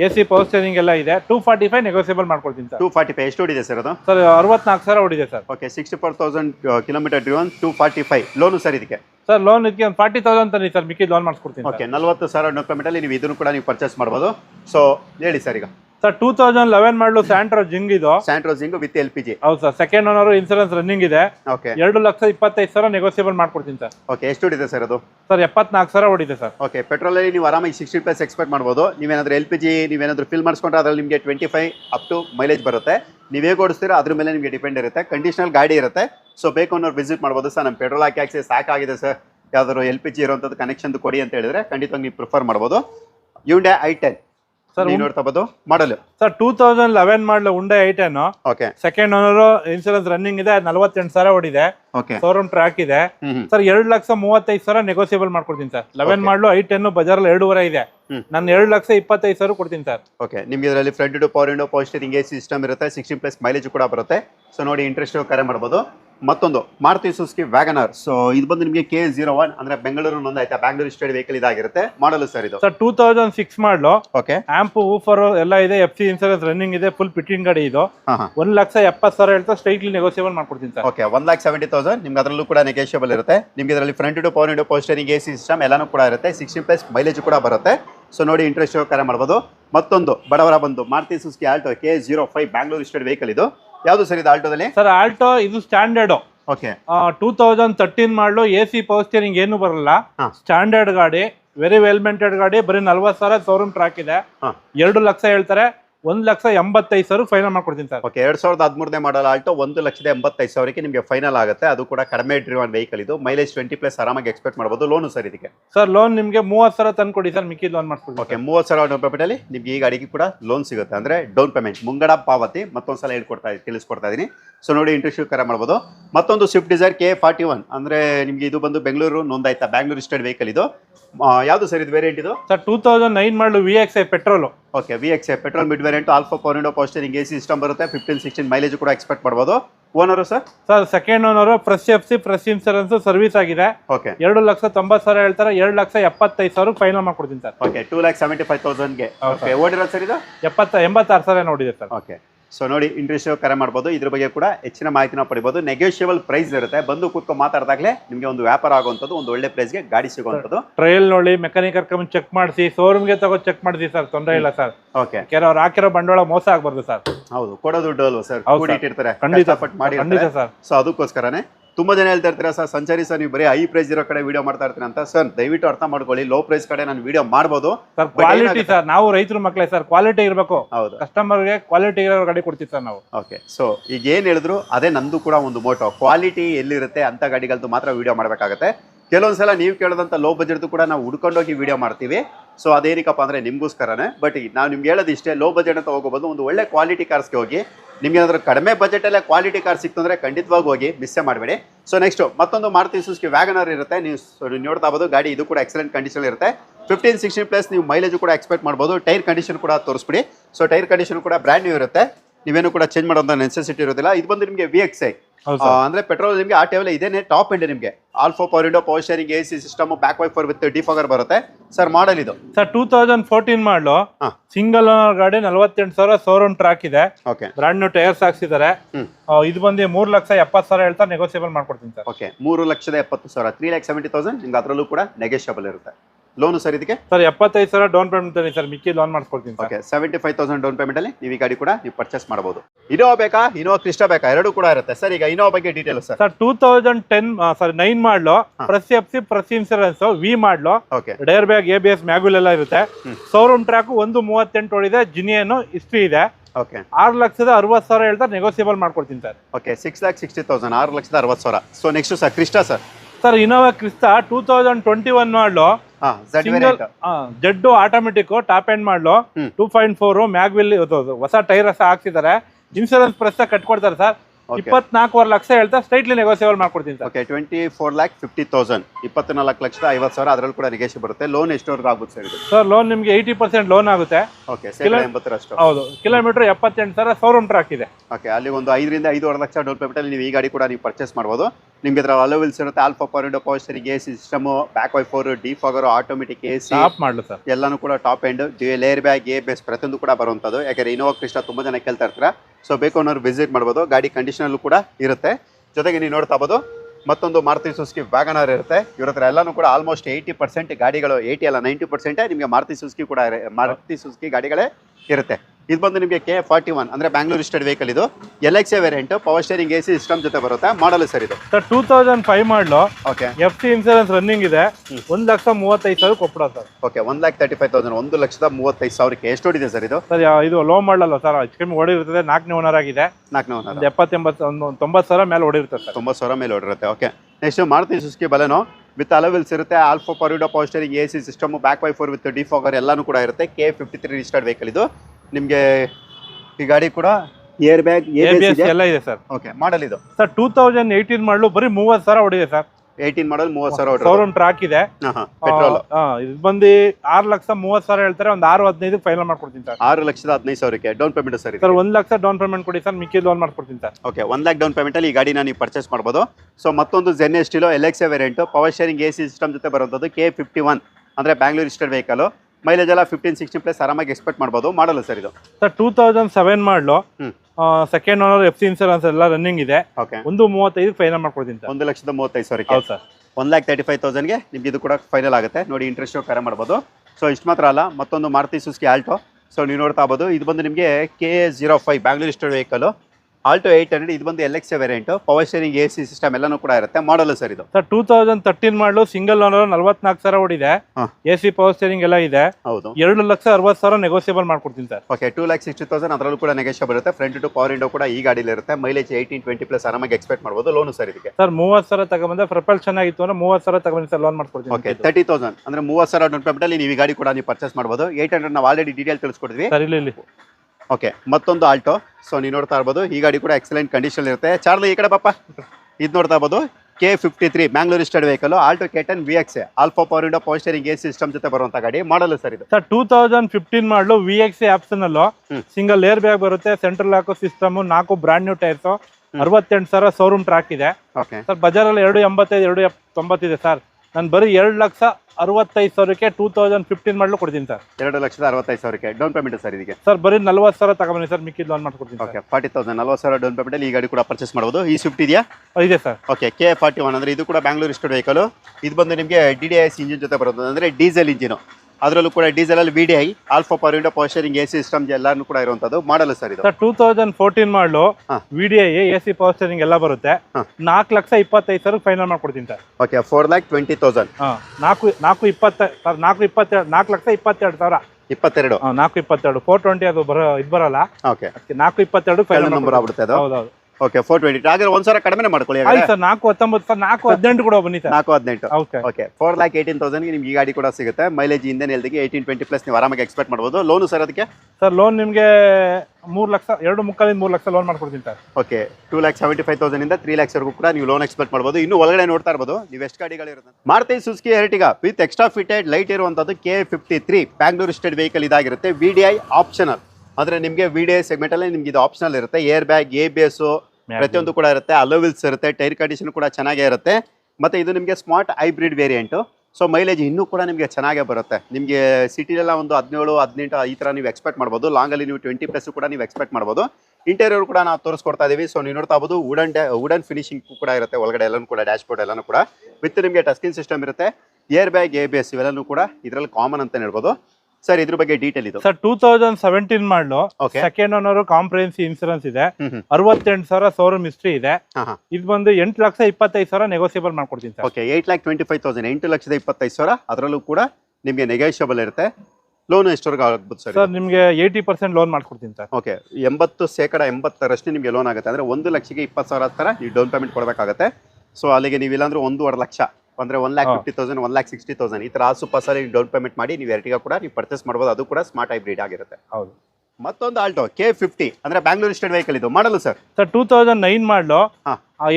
ಎ ಸಿ ಪವರ್ ಸ್ಟೇರಿಂಗ್ ಎಲ್ಲ ಇದೆ. ಟೂ ಫಾರ್ಟಿ ಫೈವ್ ನೆಗೋಸಿಯಬಲ್ ಮಾಡ್ಕೊಡ್ತೀನಿ sir. Two forty five ಎಷ್ಟು ಹೊಡಿದೆ sir ಅದು? Sir ಅರವತ್ನಾಲ್ಕು ಸಾವಿರ ಓಡಿದೆ sir. Okay sixty four thousand kilometre driven two forty five loan sir ಇದಕ್ಕೆ? ಸರ್ ಲೋನ್ ಇದಕ್ಕೆ ಒಂದು ಫಾರ್ಟಿ ತೌಸಂಡ್ ತನ್ನಿ ಸರ್ ಮಿಕ್ಕಿ ಲೋನ್ ಮಾಡಿಸ್ಕೊಡ್ತೀನಿ ಓಕೆ ನಲ್ವತ್ತು ಸಾವಿರ ಕಿಲೋಮೀಟರ್ ನೀವು ಇದನ್ನು ಕೂಡ ನೀವು ಪರ್ಚೇಸ್ ಮಾಡ್ಬೋದು. ಸೊ ಹೇಳಿ ಸರ್ ಈಗ. Sir two thousand eleven model Santro Xing ಇದು. Santro Xing with L P G. ಹೌದು sir second owner insurance running ಇದೆ. ಓಕೆ. ಎರಡು ಲಕ್ಷ ಇಪ್ಪತ್ತೈದು ಸಾವಿರ ನೆಗೋಸಿಯಬಲ್ ಮಾಡ್ಕೊಡ್ತೀನಿ ಸರ್. ಓಕೆ ಎಷ್ಟು ಹೊಡಿದೆ ಸರ್ ಅದು? ಸರ್ ಎಪ್ಪತ್ನಾಲ್ಕು ಸಾವಿರ ಹೊಡಿದೆ ಸರ್. ಓಕೆ ಪೆಟ್ರೋಲಲ್ಲಿ ನೀವು ಆರಾಮಾಗಿ ಸಿಕ್ಸ್ಟಿ ಪ್ಲಸ್ ಎಕ್ಸ್ಪೆಕ್ಟ್ ಮಾಡ್ಬೋದು. ನೀವೇನಾದ್ರೂ ಎಲ್ ಪಿ ಜಿ ನೀವೇನಾದ್ರೂ ಫಿಲ್ ಮಾಡಿಸ್ಕೊಂಡ್ರೆ ಅದ್ರಲ್ಲಿ ನಿಮಗೆ twenty five up to mileage ಬರುತ್ತೆ. ನೀವು ಹೇಗೆ ಓಡಿಸ್ತೀರೋ ಅದ್ರ ಮೇಲೆ ನಿಮಗೆ ಡಿಪೆಂಡ್ ಇರುತ್ತೆ. ಕಂಡೀಷನಲ್ ಗಾಡಿ ಇರುತ್ತೆ. ಸೊ ಬೇಕು ಅನ್ನೋರು ವಿಸಿಟ್ ಮಾಡ್ಬೋದು ಸರ್. ನಮ್ಮ ಪೆಟ್ರೋಲ್ ಹಾಕಿ ಹಾಕಿ ಸಾಕಾಗಿದೆ ಸರ್. ಯಾವ್ದಾದ್ರು ಎಲ್ ಪಿ ಜಿ ಇರೋವಂಥದ್ದು ಕನೆಕ್ಷನ್ ಕೊಡಿ ಅಂತ ಹೇಳಿದ್ರೆ ಖಂಡಿತವಾಗಿ ನೀವು ಪ್ರಿಫರ್ ಮಾಡ್ಬೋದು. ಯುಂಡೆ ಐ ಟೆನ್ ಸರ್ ನೀವು ನೋಡ್ತಾ ಬೋದು ಮಾಡಲು. Sir two thousand eleven model ಉಂಡೆ i ten okay second owner insurance running ಇದೆ ನಲವತ್ತೆಂಟು ಸಾವಿರ ಹೊಡಿದೆ ಓಕೆ ಶೋರೂಮ್ ಟ್ರ್ಯಾಕ್ ಇದೆ. ಸರ್ ಎರಡು ಲಕ್ಷ ಮೂವತ್ತೈದು ಸಾವಿರ ನೆಗೋಸಿಯಬಲ್ ಮಾಡ್ಕೊಡ್ತೀನಿ sir eleven model i ten Bazaar ಎರಡೂವರೆ ಇದೆ. ನಾನು ಎರಡು ಲಕ್ಷ ಇಪ್ಪತ್ತೈದು ಸಾವಿರ ಕೊಡ್ತೀನಿ ಸರ್. ಓಕೆ ನಿಮ್ಗೆ ಇದರಲ್ಲಿ front two power window power steering A system ಇರುತ್ತೆ ಸಿಕ್ಸ್ಟೀನ್ ಪ್ಲಸ್ ಮೈಲೇಜ್ ಕೂಡ ಬರುತ್ತೆ. ಸೊ ನೋಡಿ ಇಂಟ್ರೆಸ್ಟ್ ಕರೆ ಮಾಡ್ಬೋದು. ಮತ್ತೊಂದು ಮಾರುತಿ ಸುಸ್ಕಿ ವ್ಯಾಗನರ್ ಸೊ ಇದು ಬಂದು ನಿಮಗೆ ಕೆ ಜೀರೋ ಒನ್ ಅಂದ್ರೆ ಬೆಂಗಳೂರು ನೊಂದಾಯ್ತಾ ಬ್ಯಾಂಗ್ಳೂರ್ ಸ್ಟೇಟ್ ವೆಹಿಕಲ್ ಇದಾಗಿರುತ್ತೆ. ಮಾಡಲು ಸರ್ ಇದು. Sir two thousand six model okay amp woofer ಎಲ್ಲ ಇದೆ ಎಫ್ ಸಿ ಇನ್ಸೂರೆನ್ಸ್ ರನ್ನಿಂಗ್ ಇದೆ ಫುಲ್ ಫಿಟ್ಟಿಂಗ್ ಗಾಡಿ ಇದು. ಒಂದು ಲಕ್ಷ ಎಪ್ಪತ್ತು ಸಾವಿರ ಹೇಳ್ತಾ ಸ್ಟ್ರೈಟ್ಲಿ ನೆಗೋಸಿಯೇಬಲ್ ಮಾಡ್ಕೊಡ್ತೀನಿ sir. Okay one lakh seventy thousand ನಿಮ್ಗೆ ಅದರಲ್ಲೂ ಕೂಡ ನೆಗೋಸಿಯೇಬಲ್ ಇರುತ್ತೆ. ನಿಮ್ಗೆ ಇದರಲ್ಲಿ front two power window power steering A system ಎಲ್ಲಾನು ಕೂಡ ಇರುತ್ತೆ. ಸಿಕ್ಸ್ಟೀನ್ ಪ್ಲಸ್ ಮೈಲೇಜ್ ಕೂಡ ಬರುತ್ತೆ. ಸೊ ನೋಡಿ ಇಂಟ್ರೆಸ್ಟ್ ಕರೆ ಮಾಡ್ಬೋದು. ಮತ್ತೊಂದು ಬಡವರ ಬಂದು Maruti Suzuki Alto K zero five Bangalore state vehicle ಇದು. ಯಾವುದು ಸರ್ ಇದು ಆಲ್ಟೋದಲ್ಲಿ? ಸರ್ ಆಲ್ಟೋ ಇದು standard okay. Two thousand thirteen model A C power steering ಏನು ಬರಲ್ಲ. ಸ್ಟ್ಯಾಂಡರ್ಡ್ ಗಾಡಿ ವೆರಿ ವೆಲ್ ಮೇಂಟೆಡ್ ಗಾಡಿ ಬರೀ ನಲ್ವತ್ತು ಸಾವಿರ ಶೋರೂಮ್ ಟ್ರ್ಯಾಕ್ ಇದೆ. ಎರಡು ಲಕ್ಷ ಹೇಳ್ತಾರೆ. ಒಂದು ಲಕ್ಷ ಎಂಬತ್ತೈದು ಸಾವಿರ ಫೈನಲ್ ಮಾಡ್ಕೊಡ್ತೀನಿ ಸರ್. ಓಕೆ ಎರಡು ಸಾವಿರದ ಹದಿಮೂರನೇ ಮಾಡಲ್ ಆಲ್ಟೋ ಒಂದು ಲಕ್ಷದ ಎಂಬತ್ತೈದು ಸಾವಿರಕ್ಕೆ ನಿಮಗೆ ಫೈನಲ್ ಆಗುತ್ತೆ. ಅದು ಕೂಡ ಕಡಿಮೆ ಡ್ರಿವನ್ ವೆಹಿಕಲ್ ಇದು. ಮೈಲೇಜ್ ಟ್ವೆಂಟಿ ಪ್ಲಸ್ ಆರಾಮಾಗಿ ಎಕ್ಸ್ಪೆಕ್ಟ್ ಮಾಡ್ಬೋದು. ಲೋನು ಸರ್ ಇದಕ್ಕೆ. ಸರ್ ಲೋನ್ ನಿಮಗೆ ಮೂವತ್ತು ಸಾವಿರ ತಂದು ಕೊಡಿ ಸರ್. ಮಿಕ್ಕಿ ಲೋನ್ ಮಾಡ್ಕೊಡ್ತೀನಿ ಓಕೆ ಮೂವತ್ತು ಸಾವಿರ ಡೌನ್ ಪೇಮೆಂಟ್ ಅಲ್ಲಿ ನಿಮ್ಗೆ ಈ ಗಾಡಿಗೆ ಕೂಡ ಲೋನ್ ಸಿಗುತ್ತೆ. ಅಂದರೆ ಡೌನ್ ಪೇಮೆಂಟ್ ಮುಂಗಡ ಪಾವತಿ ಮತ್ತೊಂದು ಸಲ ಹೇಳ್ಕೊಡ್ತಾ ತಿಳಿಸ್ಕೊಡ್ತಾ ಇದ್ದೀನಿ ಸೊ ನೋಡಿ ಇಂಟರ್ವ್ಯೂ ಕರೆ ಮಾಡ್ಬೋದು. ಮತ್ತೊಂದು Swift Dzire K forty one ಅಂದರೆ ನಿಮಗೆ ಇದು ಬಂದು ಬೆಂಗಳೂರು ನೋಂದಾಯ್ತಾ. ಬ್ಯಾಂಗ್ಳೂರ್ ಸ್ಟೇಟ್ ವೆಹಿಕಲ್ ಇದು. ಯಾವುದು ಯಾವ್ದು ಸರ್ ಇದು ವೇರಿಯಂಟ್ ಇದು? Sir two thousand nine model V X I petrol okay V X petrol mid variant all four power window power steering A C system ಬರುತ್ತೆ. ಫಿಫ್ಟೀನ್ ಸಿಕ್ಸ್ಟೀನ್ ಮೈಲೇಜ್ ಕೂಡ expect ಮಾಡ್ಬೋದು. Owner sir sir second owner fresh F C fresh insurance service ಆಗಿದೆ. Okay ಎರಡು ಲಕ್ಷ ತೊಂಬತ್ತು ಸಾವಿರ ಹೇಳ್ತಾರೆ ಎರಡು ಲಕ್ಷ ಎಪ್ಪತ್ತೈದು ಸಾವಿರ ಫೈನಲ್ ಮಾಡ್ಕೊಡ್ತೀನಿ sir okay two lakh seventy five ತೌಸಂಡ್ಗೆ okay ಓಡಿರೋದು ಸರ್ ಇದು? ಎಪ್ಪತ್ತ ಎಂಬತ್ತಾರು ಸಾವಿರ ನೋಡಿದೆ ಸರ್ ಓಕೆ ಸೊ ನೋಡಿ ಇಂಟ್ರೆಸ್ಟ್ ಕರೆ ಮಾಡ್ಬೋದು. ಇದ್ರ ಬಗ್ಗೆ ಕೂಡ ಹೆಚ್ಚಿನ ಮಾಹಿತಿನ ಪಡಿಬೋದು. ನೆಗೋಷಿಯಬಲ್ ಪ್ರೈಸ್ ಇರುತ್ತೆ. ಬಂದು ಕೂತ್ಕೊಂಡು ಮಾತಾಡಿದಾಗಲೇ ನಿಮಗೆ ಒಂದು ವ್ಯಾಪಾರ ಆಗುವಂಥದ್ದು ಒಂದು ಒಳ್ಳೆ ಪ್ರೈಸ್ಗೆ ಗಾಡಿ ಸಿಗುವಂಥದ್ದು. ಟ್ರಯಲ್ ನೋಡಿ ಮೆಕ್ಯಾನಿಕ್ ಕರ್ಕೊಂಡು ಚೆಕ್ ಮಾಡಿಸಿ ಶೋರೂಮ್ಗೆ ತಗೋ ಚೆಕ್ ಮಾಡಿಸಿ ಸರ್ ತೊಂದರೆ ಇಲ್ಲ ಸರ್ ಓಕೆ ಕೆಲವ್ರು ಹಾಕಿರೋ ಬಂಡವಾಳ ಮೋಸ ಆಗ್ಬಾರ್ದು ಸರ್ ಹೌದು. ಕೊಡೋ ದುಡ್ಡು ಅಲ್ವಾ ಸರ್ ಇಟ್ಟಿರ್ತಾರೆ. ಖಂಡಿತ ಮಾಡಿ ಖಂಡಿತ ಸರ್ ಸೊ ಅದಕ್ಕೋಸ್ಕರನೇ ತುಂಬಾ ಜನ ಹೇಳ್ತಾ ಇರ್ತೀರಾ ಸರ್ ಸಂಚಾರಿ ಸರ್ ನೀವು ಬರೀ ಹೈ ಪ್ರೈಸ್ ಇರೋ ಕಡೆ ವಿಡಿಯೋ ಮಾಡ್ತಾ ಇರ್ತೀನಿ ಅಂತ. ಸರ್ ದಯವಿಟ್ಟು ಅರ್ಥ ಮಾಡ್ಕೊಳ್ಳಿ ಲೋ ಪ್ರೈಸ್ ಕಡೆ ನಾನು ವಿಡಿಯೋ ಮಾಡ್ಬೋದು. ಸರ್ ಕ್ವಾಲಿಟಿ ಸರ್ ನಾವು ರೈತರು ಮಕ್ಕಳೇ ಸರ್ ಕ್ವಾಲಿಟಿ ಇರಬೇಕು. ಹೌದು. ಕಸ್ಟಮರ್ಗೆ ಕ್ವಾಲಿಟಿ ಇರೋ ಗಾಡಿ ಕೊಡ್ತೀವಿ ಸರ್ ನಾವು. ಓಕೆ ಸೊ ಈಗ ಏನು ಹೇಳಿದ್ರು ಅದೇ ನಂದು ಕೂಡ ಒಂದು ಮೋಟೋ ಕ್ವಾಲಿಟಿ ಎಲ್ಲಿರುತ್ತೆ ಅಂತ ಗಾಡಿಗಳದ್ದು ಮಾತ್ರ ವಿಡಿಯೋ ಮಾಡಬೇಕಾಗತ್ತೆ. ಕೆಲವೊಂದ್ಸಲ ನೀವು ಕೇಳೋದಂತ ಲೋ ಬಜೆಟ್ದು ಕೂಡ ನಾವು ಹುಡ್ಕೊಂಡೋಗಿ ವಿಡಿಯೋ ಮಾಡ್ತೀವಿ. ಸೊ ಅದೇನಕ್ಕಪ್ಪ ಅಂದರೆ ನಿಮಗೋಸ್ಕರನೇ. ಬಟ್ ನಾವು ನಿಮ್ಗೆ ಹೇಳೋದು ಇಷ್ಟೇ ಲೋ ಬಜೆಟ್ ಅಂತ ಹೋಗೋಬೋದು ಒಂದು ಒಳ್ಳೆ ಕ್ವಾಲಿಟಿ ಕಾರ್ಸ್ಗೆ ಹೋಗಿ ನಿಮ್ಗೆ ಏನಾದರೂ ಕಡಿಮೆ ಬಜೆಟಲ್ಲೇ ಕ್ವಾಲಿಟಿ ಕಾರ್ ಸಿಕ್ತು ಅಂದರೆ ಖಂಡಿತವಾಗಿ ಹೋಗಿ ಮಿಸ್ಸೇ ಮಾಡಬೇಡಿ. ಸೊ ನೆಕ್ಸ್ಟು ಮತ್ತೊಂದು ಮಾರುತಿ ಸುಸ್ಕಿ ವ್ಯಾಗನರ್ ಇರುತ್ತೆ. ನೀವು ನೋಡ್ತಾ ಬೋದು ಗಾಡಿ ಇದು ಕೂಡ ಎಕ್ಸಲೆಂಟ್ ಕಂಡೀಷನ್ ಇರುತ್ತೆ. ಫಿಫ್ಟೀನ್ ಸಿಕ್ಸ್ಟೀನ್ ಪ್ಲಸ್ ನೀವು ಮೈಲೇಜು ಕೂಡ ಎಕ್ಸ್ಪೆಕ್ಟ್ ಮಾಡ್ಬೋದು. ಟೈರ್ ಕಂಡೀಷನ್ ಕೂಡ ತೋರಿಸ್ಬಿಡಿ. ಸೊ ಟೈರ್ ಕಂಡೀಷನ್ ಕೂಡ ಬ್ರ್ಯಾಂಡ್ ನ್ಯೂ ಇರುತ್ತೆ. ನೀವೇನು ಕೂಡ ಚೇಂಜ್ ಮಾಡೋಂಥ ನೆಸೆಸಿಟಿ ಇರೋದಿಲ್ಲ. ಇದು ಬಂದು ನಿಮಗೆ ವಿ ಎಕ್ಸ್ ಐ ಅಂದ್ರೆ ಪೆಟ್ರೋಲ್ ನಿಮಗೆ ಆ ಟೇಬಲ್ ಇದೇನೆ ಟಾಪ್ ಎಂಡ್ ನಿಮಗೆ. All four power window power steering A C system back wiper with defogger ಬರುತ್ತೆ. ಸರ್ ಮಾಡಲ್ ಇದು. Sir two thousand fourteen model. Single owner ಗಾಡಿ ನಲವತ್ತೆಂಟು ಸಾವಿರ ಶೋರೂಮ್ ಟ್ರ್ಯಾಕ್ ಇದೆ. ಓಕೆ ಬ್ರ್ಯಾಂಡ್ ನ್ಯೂ ಟೈರ್ಸ್ ಹಾಕ್ಸಿದ್ದಾರೆ ಇದು ಬಂದು ಮೂರು ಲಕ್ಷ ಎಪ್ಪತ್ತು ಸಾವಿರ ಹೇಳ್ತಾ ನೆಗೋಸಿಯಬಲ್ ಮಾಡ್ಕೊಡ್ತೀನಿ ಸರ್. ಓಕೆ ಮೂರು ಲಕ್ಷದ ಎಪ್ಪತ್ತು ಸಾವಿರ ತ್ರೀ ಲ್ಯಾಕ್ ಸೆವೆಂಟಿ ತೌಸಂಡ್ ನಿಮ್ಗೆ ಅದರಲ್ಲೂ ಕೂಡ ನೆಗೋಸಿಯಬಲ್ ಇರುತ್ತೆ. ಲೋನು ಸರ್ ಇದಕ್ಕೆ? ಸರ್ ಎಪ್ಪತ್ತೈದು ಸಾವಿರ ಡೌನ್ ಪೇಮೆಂಟ್ ತನಿ ಸರ್ ಮಿಕ್ಕಿ loan ಮಾಡಿಸ್ಕೊಡ್ತೀನಿ sir okay seventy five thousand down payment ಅಲ್ಲಿ ನೀವು ಈ ಗಾಡಿ ಕೂಡ ನೀವು ಪರ್ಚೇಸ್ ಮಾಡಬಹುದು. ಇನೋವಾ ಬೇಕಾ? ಇನೋವಾ ಕ್ರಿಸ್ಟಾ ಬೇಕಾ? ಎರಡು ಕೂಡ ಇರುತ್ತೆ. ಸರ್ ಈಗ ಇನೋವಾ ಬಗ್ಗೆ detail sir sir two thousand ten sorry nine model ಪ್ರಸಿ ಪ್ರತಿ ಎಫ್ ಸಿ ಪ್ರತಿ insurance V model okay air bag A B S mag wheel ಎಲ್ಲ ಇರುತ್ತೆ. ಶೋರೂಮ್ ಟ್ರ್ಯಾಕ್ ಒಂದು ಮೂವತ್ತೆಂಟು ಇದೆ ಜಿನಿಯನ್ ಹಿಸ್ಟ್ರಿ ಇದೆ. ಓಕೆ ಆರು ಲಕ್ಷದ ಅರವತ್ತು ಸಾವಿರ ಹೇಳ್ತಾರೆ ನೆಗೋಸಿಯಬಲ್ ಮಾಡ್ಕೊಡ್ತೀನಿ sir okay six lakh sixty thousand ಆರು ಲಕ್ಷದ ಅರವತ್ತು ಸಾವಿರ. So next sir Crysta sir sir Innova Crysta two thousand twenty one model single ಜಡ್ಡು automatic top end model. Two point four mag wheel ಹೊಸ ಟೈರ್ ಸಹ ಹಾಕ್ಸಿದ್ದಾರೆ. Insurance fresh ಕಟ್ಕೊಡ್ತಾರೆ sir. ಇಪ್ಪತ್ನಾಲ್ಕೂವರೆ ಲಕ್ಷ ಹೇಳ್ತಾ ಸ್ಟ್ರೈಟ್ಲಿ ನೆಗೋಸಿಯೇಬಲ್ ಮಾಡ್ಕೊಡ್ತೀನಿ sir. Okay twenty four lakh fifty thousand ಇಪ್ಪತ್ನಾಲ್ಕು ಲಕ್ಷದ ಐವತ್ತು ಸಾವಿರ ಅದರಲ್ಲಿ ಕೂಡ ನಿಗೇಶ್ ಬರುತ್ತೆ. ಲೋನ್ ಎಷ್ಟವರೆಗೂ ಆಗುತ್ತೆ ಸರ್ ಸರ್ ಲೋನ್ ನಿಮಗೆ ಏಯ್ಟಿ ಪರ್ಸೆಂಟ್ ಲೋನ್ ಆಗುತ್ತೆ. ಓಕೆ ಎಂಬತ್ತರಷ್ಟು. ಹೌದು. ಕಿಲೋಮೀಟರ್ ಎಪ್ಪತ್ತೆಂಟು ಸಾವಿರ ಶೋರೂಮ್ ಹಾಕಿದೆ ಇದೆ. ಓಕೆ ಅಲ್ಲಿ ಒಂದು ಐದರಿಂದ ಐದೂವರೆ ಲಕ್ಷ ಡೌನ್ ಪೇಮೆಂಟ್ ಅಲ್ಲಿ ನೀವು ಈ ಗಾಡಿ ಕೂಡ ನೀವು ಪರ್ಚೇಸ್ ಮಾಡ್ಬೋದು. ನಿಮ್ಗೆ ಇದರ ಅಲೋವಿಲ್ಸ್ ಇರುತ್ತೆ all four four window power A A system back wiper defogger automatic A C model sir ಎಲ್ಲಾನು ಕೂಡ top end air bag A B S ಪ್ರತಿಯೊಂದು ಕೂಡ ಬರುವಂಥದ್ದು ಯಾಕಂದ್ರೆ ಇನೋವಾ ಕೃಷ್ಣ ತುಂಬಾ ಜನ ಕೇಳ್ತಾ ಇರ್ತಾರೆ. ಸೊ ಬೇಕು ಅನ್ನೋರು ವಿಸಿಟ್ ಮಾಡ್ಬೋದು. ಗಾಡಿ ಕಂಡೀಷನಲ್ಲೂ ಕೂಡ ಇರುತ್ತೆ. ಜೊತೆಗೆ ನೀವು ನೋಡ್ತಾ ಬೋದು ಮತ್ತೊಂದು ಮಾರುತಿ ಸುಸ್ಕಿ ವ್ಯಾಗನರ್ ಇರುತ್ತೆ. ಇವ್ರ ಹತ್ರ ಎಲ್ಲಾನು ಕೂಡ ಆಲ್ಮೋಸ್ಟ್ ಏಯ್ಟಿ ಪರ್ಸೆಂಟ್ ಗಾಡಿಗಳು ಏಯ್ಟಿ ಅಲ್ಲ ನೈಂಟಿ ಪರ್ಸೆಂಟೇ ನಿಮಗೆ ಮಾರುತಿ ಸುಸ್ಕಿ ಕೂಡ ಮಾರುತಿ ಸುಸ್ಕಿ ಗಾಡಿಗಳೇ ಇರುತ್ತೆ. ಇದು ಬಂದು ನಿಮಗೆ ಕೆ ಫಾರ್ಟಿ ಒನ್ ಅಂದರೆ ಬ್ಯಾಂಗ್ಳೂರ್ ಸ್ಟೇಟ್ ವೆಹಿಕಲ್ ಇದು. L X A variant power steering A C system ಜೊತೆ ಬರುತ್ತೆ. ಮಾಡಲ್ ಸರ್ ಇದು. Sir two thousand five model okay F T insurance running ಇದೆ. ಒಂದು ಲಕ್ಷ ಮೂವತ್ತೈದು ಸಾವಿರ Koppal sir. Okay one lakh thirty five thousand ಒಂದು ಲಕ್ಷದ ಮೂವತ್ತೈದು ಸಾವಿರಕ್ಕೆ. ಎಷ್ಟು ಹೊಡಿದೆ ಸರ್ ಇದು? ಸರ್ ಇದು ಲೋ ಮಾಡಲ್ಲ ಸರ್. ಹೆಚ್ಚು ಕಮ್ಮಿ ಹೊಡಿರ್ತದೆ ನಾಲ್ಕನೇ ಓನರ್ ಆಗಿದೆ. ನಾಲ್ಕನೇ ಒಂದು ಎಪ್ಪತ್ತೆಂಬತ್ತು ಒಂದು ತೊಂಬತ್ತು ಸಾವಿರ ಮೇಲೆ ಓಡಿರುತ್ತೆ ಸರ್. ತೊಂಬತ್ತು ಸಾವಿರ ಮೇಲೆ ಹೊಡಿರುತ್ತೆ okay next Maruti Suzuki Baleno with alloy wheels ಇರುತ್ತೆ all four power window power steering A C system back wiper with defogger ಎಲ್ಲಾನು ಕೂಡ ಇರುತ್ತೆ. K fifty three registered vehicle ಇದು. ನಿಮಗೆ ಈ ಗಾಡಿ ಕೂಡ ಏರ್ ಬ್ಯಾಗ್ ಎಲ್ಲ ಇದೆ ಸರ್. ಓಕೆ ಮಾಡಲ್ ಇದು? ಸರ್ ಟೂ ತೌಸಂಡ್ ಏಯ್ಟೀನ್ ಮಾಡಲು ಬರೀ ಮೂವತ್ತು ಸಾವಿರ ಹೊಡಿದೆ ಸರ್. ಏಯ್ಟೀನ್ ಮಾಡಲ್ ಮೂವತ್ತು ಸಾವಿರ ಹೊಡೆದು ಶೋರೂಮ್ ಟ್ರ್ಯಾಕ್ ಇದೆ. ಪೆಟ್ರೋಲ್ ಇದು ಬಂದು ಆರು ಲಕ್ಷ ಮೂವತ್ತು ಸಾವಿರ ಹೇಳ್ತಾರೆ ಒಂದು ಆರು ಹದಿನೈದು ಫೈನಲ್ ಮಾಡ್ಕೊಡ್ತೀನಿ ಸರ್. ಆರು ಲಕ್ಷದ ಹದಿನೈದು ಸಾವಿರಕ್ಕೆ ಡೌನ್ ಪೇಮೆಂಟ್ ಸರ್ ಸರ್ ಒಂದು ಲಕ್ಷ ಡೌನ್ ಪೇಮೆಂಟ್ ಕೊಡಿ ಸರ್ ಮಿಕ್ಕಿ ಲೋನ್ ಮಾಡ್ಕೊಡ್ತೀನಿ sir. Okay one lakh down ಪೇಮೆಂಟಲ್ಲಿ ಈ ಗಾಡಿನ ನೀವು ಪರ್ಚೇಸ್ ಮಾಡ್ಬೋದು. ಸೊ ಮತ್ತೊಂದು Zen Estilo L X A variant power steering A C system ಜೊತೆ ಬರುವಂಥದ್ದು ಕೆ ಫಿಫ್ಟಿ ಒನ್ ಅಂದರೆ ಬ್ಯಾಂಗ್ಳೂರ್ ಇಸ್ಟರ್ ವೆಹಿಕಲು ಮೈಲೇಜ್ ಎಲ್ಲ ಫಿಫ್ಟೀನ್ ಸಿಕ್ಸ್ಟೀನ್ ಪ್ಲಸ್ ಆರಾಮಾಗಿ ಎಕ್ಸ್ಪೆಕ್ಟ್ ಮಾಡ್ಬೋದು. ಮಾಡಲ್ಲ ಸರ್ ಇದು? Sir two thousand seven model. Second owner F C insurance ಎಲ್ಲ ರನ್ನಿಂಗ್ ಇದೆ. ಓಕೆ ಒಂದು ಮೂವತ್ತೈದು ಫೈನಲ್ ಮಾಡ್ಕೊಡ್ತೀನಿ ಸರ್ ಒಂದು ಲಕ್ಷದ ಮೂವತ್ತೈದು ಸಾರಿ ಹೌದು sir one lakh thirty five ತೌಸಂಡ್ಗೆ ನಿಮ್ಗೆ ಇದು ಕೂಡ ಫೈನಲ್ ಆಗುತ್ತೆ. ನೋಡಿ ಇಂಟ್ರೆಸ್ಟ್ ಕರೆ ಮಾಡ್ಬೋದು. ಸೊ ಇಷ್ಟು ಮಾತ್ರ ಅಲ್ಲ ಮತ್ತೊಂದು ಮಾರುತಿ ಸುಸ್ಕಿ ಆಲ್ಟೋ ಸೊ ನೀವು ನೋಡ್ತಾ ಇದು ಬಂದು ನಿಮಗೆ K zero five Bangalore state vehicle Alto eight hundred ಇದು ಬಂದು L X variant power steering A C system ಎಲ್ಲಾನು ಕೂಡ ಇರುತ್ತೆ. ಮಾಡಲು ಸರ್ ಇದು. Sir two thousand thirteen model single owner ನಲ್ವತ್ನಾಲ್ಕು ಸಾವಿರ ಓಡಿದೆ. ಎ ಸಿ ಪವರ್ ಸ್ಟೇರಿಂಗ್ ಎಲ್ಲ ಇದೆ. ಹೌದು. ಎರಡು ಲಕ್ಷ ಅರವತ್ತು ಸಾವಿರ ನೆಗೋಸಿಯಬಲ್ ಮಾಡ್ಕೊಡ್ತೀನಿ sir. Okay two lakh sixty thousand ಅದರಲ್ಲೂ ಕೂಡ ನೆಗೋಸಿಯಬಲ್ ಬರುತ್ತೆ. ಫ್ರಂಟ್ ಟು ಪವರ್ ಇಂಡೋ ಕೂಡ ಈ ಗಾಡಿಲಿ ಇರುತ್ತೆ. ಮೈಲೇಜ್ ಏಯ್ಟೀನ್ ಟ್ವೆಂಟಿ ಪ್ಲಸ್ ಆರಾಮಾಗಿ ಎಕ್ಸ್ಪೆಕ್ಟ್ ಮಾಡ್ಬೋದು. ಲೋನು ಸರ್ ಇದಕ್ಕೆ. ಸರ್ ಮೂವತ್ತು ಸಾವಿರ ತಗೊಂಡ್ರೆ ಪ್ರಪಲ್ ಚೆನ್ನಾಗಿತ್ತು ಅಂದ್ರೆ ಮೂವತ್ತು ಸಾವಿರ ತಗೊಂಡು ಸರ್ ಲೋನ್ ಮಾಡ್ಕೊಡ್ತೀನಿ. ಓಕೆ ತರ್ಟಿ ತೌಸಂಡ್ ಅಂದ್ರೆ ಮೂವತ್ತು ಸಾವಿರ ಡೌನ್ ಪೇಮೆಂಟಲ್ಲಿ ನೀವು ಈ ಗಾಡಿ ಕೂಡ ನೀವು ಪರ್ಚೇಸ್ ಮಾಡ್ಬೋದು. ಏಟ್ ಹಂಡ್ರೆಡ್ ನಾವು ಆಲ್ರೆಡಿ ಡೀಟೇಲ್ ತಿಳಿಸ್ಕೊಡ್ತೀವಿ ಸರ್ ಇಲ್ಲಿ. ಓಕೆ ಮತ್ತೊಂದು ಆಲ್ಟೋ. ಸೊ ನೀವು ನೋಡ್ತಾ ಇರ್ಬೋದು ಈ ಗಾಡಿ ಕೂಡ ಎಕ್ಸಲೆಂಟ್ ಕಂಡೀಷನ್ ಇರುತ್ತೆ. ಚಾರ್ಲಿ ಈ ಕಡೆ ಪಾಪ ಇದು ನೋಡ್ತಾ ಇರ್ಬೋದು K fifty three Mangalore state vehicle Alto K ten V X all four power window power steering steering A system ಜೊತೆ ಬರುವಂತ ಗಾಡಿ. ಮಾಡಲ್ ಸರ್ ಇದು. Sir two thousand fifteen model V X ಆಪ್ಷನಲ್ಲೂ ಅಲ್ಲೂ ಸಿಂಗಲ್ ಏರ್ ಬ್ಯಾಗ್ ಬರುತ್ತೆ central ಹಾಕೋ system ನಾಲ್ಕು brand new tyres ಅರವತ್ತೆಂಟು ಸಾವಿರ ಶೋರೂಮ್ ಟ್ರ್ಯಾಕ್ ಇದೆ. ಓಕೆ ಸರ್ ಬಜಾರಲ್ಲಿ ಎರಡು ಎಂಬತ್ತೈದು ಎರಡು ತೊಂಬತ್ತಿದೆ ಸರ್. ನಾನು ಬರೀ ಎರಡು ಲಕ್ಷ ಅರವತ್ತೈದು ಸಾವಿರಕ್ಕೆ ಟೂ ತೌಸಂಡ್ ಫಿಫ್ಟೀನ್ ಮಾಡಲು ಕೊಡ್ತೀನಿ ಸರ್. ಎರಡು ಲಕ್ಷದ ಅರವತ್ತೈದು ಸಾವಿರಕ್ಕೆ ಡೌನ್ ಪೇಮೆಂಟ್ ಸರ್ ಇದಕ್ಕೆ ಸರ್ ಬರೀ ನಲ್ವತ್ತು ಸಾವಿರ ತಗೊಂಬನ್ನಿ ಸರ್ ಮಿಕ್ಕಿದ್ ಲೋನ್ ಮಾಡ್ಕೊಡ್ತೀನಿ ಓಕೆ ಫಾರ್ಟಿ ತೌಸಂಡ್ ನಲ್ವತ್ತು ಸಾವಿರ ಡೌನ್ ಪೇಮೆಂಟಲ್ಲಿ ಈ ಗಾಡಿ ಕೂಡ ಪರ್ಚೇಸ್ ಮಾಡ್ಬೋದು. ಈ ಸ್ವಿಫ್ಟ್ ಇದೆಯಾ? ಇದೆ sir. Okay K forty one ಅಂದರೆ ಇದು ಕೂಡ ಬ್ಯಾಂಗ್ಳೂರ್ ಇಷ್ಟು ವೆಹಿಕಲ್ ಇದು ಬಂದು ನಿಮಗೆ ಡಿ ಡಿ ಎಸ್ ಇಂಜಿನ್ ಜೊತೆ ಬರೋದು ಅಂದರೆ ಡೀಸೆಲ್ ಇಂಜಿನು ಅದರಲ್ಲೂ ಕೂಡ ಡೀಸೆಲಲ್ಲಿ V D I alpha power window power A system ಎಲ್ಲಾನು ಕೂಡ ಇರುವಂತದ್ದು ಮಾಡಲ್ಲ ಸರ್ ಇದು. Sir two thousand fourteen model V D V D I A C power steering ಎಲ್ಲ ಬರುತ್ತೆ. ನಾಲ್ಕು ಲಕ್ಷ ಇಪ್ಪತ್ತೈದು ಸಾವಿರ ಫೈನಲ್ ಮಾಡ್ಕೊಡ್ತೀನಿ sir okay four lakh twenty thousand ನಾಲ್ಕು ನಾಲ್ಕು ಇಪ್ಪತ್ತ ಸರ್ ನಾಲ್ಕು ಇಪ್ಪತ್ತೆರಡು ನಾಲ್ಕು ಲಕ್ಷ ಇಪ್ಪತ್ತೆರಡು ಸಾವಿರ. ಇಪ್ಪತ್ತೆರಡು. ನಾಲ್ಕು ಇಪ್ಪತ್ತೆರಡು ಫೋರ್ ಟ್ವೆಂಟಿ ಅದು ಬರೋ ಇದು ಬರಲ್ಲ. ಓಕೆ ನಾಲ್ಕು ಇಪ್ಪತ್ತೆರಡು ಫೈನಲ್ ನಂಬರ್ ಆಗ್ಬಿಡುತ್ತೆ ಅದು. ಹೌದೌದು. ಓಕೆ ಫೋರ್ ಟ್ವೆಂಟಿ ಹಾಗಾದ್ರೆ ಒಂದು ಸಾವಿರ ಕಡಿಮೆ ಮಾಡ್ಕೊಳ್ಳಿ ಆಯ್ತು ಸರ್ ನಾಲ್ಕು ಹತ್ತೊಂಬತ್ತು ಸರ್ ನಾಲ್ಕು ಹದಿನೆಂಟು ಕೂಡ ಬನ್ನಿ ಸರ್. ನಾಲ್ಕು ಹದಿನೆಂಟು. Okay okay four lakh eighteen ತೌಸಂಡ್ಗೆ ನಿಮ್ಗೆ ಈ ಗಾಡಿ ಕೂಡ ಸಿಗುತ್ತೆ. ಮೈಲೇಜ್ ಹಿಂದೆ ಹೇಳ್ದಿಗೆ ಏಯ್ಟೀನ್ ಟ್ವೆಂಟಿ ಪ್ಲಸ್ ನೀವು ಆರಾಮಾಗಿ ಎಕ್ಸ್ಪೆಕ್ಟ್ ಮಾಡ್ಬೋದು. ಲೋನು ಸರ್ ಅದಕ್ಕೆ? ಸರ್ ಲೋನ್ ನಿಮಗೆ ಮೂರು ಲಕ್ಷ ಎರಡು ಮುಕ್ಕಾಲಿಂದ ಮೂರು ಲಕ್ಷ ಲೋನ್ ಮಾಡ್ಕೊಡ್ತೀನಿ sir. Okay two lakh seventy five ತೌಸಂಡಿಂದ three ಲ್ಯಾಕ್ಸ್ವರೆಗೂ ಕೂಡ ನೀವು ಲೋನ್ ಎಕ್ಸ್ಪೆಕ್ಟ್ ಮಾಡ್ಬೋದು. ಇನ್ನು ಒಳಗಡೆ ನೋಡ್ತಾ ಇರ್ಬೋದು ನೀವು ಎಷ್ಟು ಗಾಡಿಗಳಿರುತ್ತೆ Maruti Suzuki Ertiga with extra fitted light ಇರುವಂಥದ್ದು K fifty three Bangalore state vehicle ಇದಾಗಿರುತ್ತೆ. ವಿ ಡಿ ಐ ಆಪ್ಷನಲ್ ಅಂದ್ರೆ ನಿಮಗೆ ವಿ ಡಿ ಐ ಸೆಗ್ಮೆಂಟ್ ಅಲ್ಲಿ ನಿಮ್ಗೆ ಇದು ಆಪ್ಷನಲ್ ಇರುತ್ತೆ. Air bag A B S ಪ್ರತಿಯೊಂದು ಕೂಡ ಇರುತ್ತೆ. ಅಲೋವಿಲ್ಸ್ ಇರುತ್ತೆ. ಟೈರ್ ಕಂಡೀಷನ್ ಕೂಡ ಚೆನ್ನಾಗೇ ಇರುತ್ತೆ. ಮತ್ತೆ ಇದು ನಿಮಗೆ smart hybrid variant so mileage ಇನ್ನೂ ಕೂಡ ನಿಮಗೆ ಚೆನ್ನಾಗೇ ಬರುತ್ತೆ. ನಿಮಗೆ ಸಿಟಿಲೆಲ್ಲ ಒಂದು ಹದಿನೇಳು, ಹದಿನೆಂಟು ಈ ಥರ ನೀವು ಎಕ್ಸ್ಪೆಕ್ಟ್ ಮಾಡ್ಬೋದು. ಲಾಂಗಲ್ಲಿ ನೀವು ಟ್ವೆಂಟಿ ಪ್ಲಸ್ ಕೂಡ ನೀವು ಎಕ್ಸ್ಪೆಕ್ಟ್ ಮಾಡ್ಬೋದು. ಇಂಟೀರಿಯರ್ ಕೂಡ ನಾವು ತೋರಿಸ್ಕೊಡ್ತಾ ಇದ್ದೀವಿ ಸೊ ನೀವು ನೋಡ್ತಾ ಇರ್ಬೋದು ವುಡನ್ ವುಡನ್ ಫಿನಿಶಿಂಗ್ ಕೂಡ ಇರುತ್ತೆ. ಒಳಗಡೆ ಎಲ್ಲನೂ ಕೂಡ ಡ್ಯಾಶ್ ಬೋರ್ಡ್ ಎಲ್ಲನೂ ಕೂಡ. ವಿತ್ ನಿಮಗೆ ಟಸ್ಕಿನ್ ಸಿಸ್ಟಮ್ ಇರುತ್ತೆ. Air bag A B S ಇವೆಲ್ಲನೂ ಕೂಡ ಇದರಲ್ಲಿ ಕಾಮನ್ ಅಂತ ಹೇಳ್ಬೋದು. ಸರ್ ಇದ್ರ ಬಗ್ಗೆ ಡೀಟೇಲ್ ಇದು. Sir two thousand seventeen model second owner comprehensive insurance ಇದೆ. ಅರವತ್ತೆಂಟು ಸಾವಿರ ಶೋರೂಮ್ ಹಿಸ್ಟ್ರಿ ಇದೆ. ಇದು ಬಂದು ಎಂಟು ಲಕ್ಷ ಇಪ್ಪತ್ತೈದು ಸಾವಿರ ನೆಗೋಸಿಯಬಲ್ ಮಾಡ್ಕೊಡ್ತೀನಿ sir. Okay eight lakh twenty five thousand ಎಂಟು ಲಕ್ಷದ ಇಪ್ಪತ್ತೈದು ಸಾವಿರ. ಅದರಲ್ಲೂ ಕೂಡ ನಿಮಗೆ ನೆಗೋಷಿಯಬಲ್ ಇರುತ್ತೆ. ಲೋನ್ ಎಷ್ಟವರೆಗೂ ಆಗ್ಬೋದು ಸರ್ ಸರ್ ನಿಮಗೆ ಏಯ್ಟಿ ಪರ್ಸೆಂಟ್ ಲೋನ್ ಮಾಡ್ಕೊಡ್ತೀನಿ ಸರ್. ಓಕೆ ಎಂಬತ್ತು ಶೇಕಡ ಎಂಬತ್ತರಷ್ಟು ನಿಮಗೆ ಲೋನ್ ಆಗುತ್ತೆ. ಅಂದರೆ ಒಂದು ಲಕ್ಷಕ್ಕೆ ಇಪ್ಪತ್ತು ಸಾವಿರ ಥರ ನೀವು ಡೌನ್ ಪೇಮೆಂಟ್ ಕೊಡಬೇಕಾಗುತ್ತೆ. ಸೊ ಅಲ್ಲಿಗೆ ನೀವು ಇಲ್ಲಾಂದ್ರೆ ಒಂದೂವರೆ ಲಕ್ಷ ಅಂದರೆ one lakh. Fifty thousand one lakh sixty thousand ಈ ಥರ ಆಸು ಪಾಸಲ್ಲಿ ಡೌನ್ ಪೇಮೆಂಟ್ ಮಾಡಿ ನೀವು ಎರಟಿಗ ಕೂಡ ನೀವು ಪರ್ಚೇಸ್ ಮಾಡ್ಬೋದು. ಅದು ಕೂಡ ಸ್ಮಾರ್ಟ್ ಹೈಬ್ರಿಡ್ ಆಗಿರುತ್ತೆ. ಹೌದು. ಮತ್ತೊಂದು ಆಲ್ಟೋ ಕೆ ಫಿಫ್ಟಿ ಅಂದ್ರೆ ಬ್ಯಾಂಗ್ಳೂರ್ ಸ್ಟೇಟ್ ವೆಹಿಕಲ್ ಇದು. Model sir sir two thousand nine model.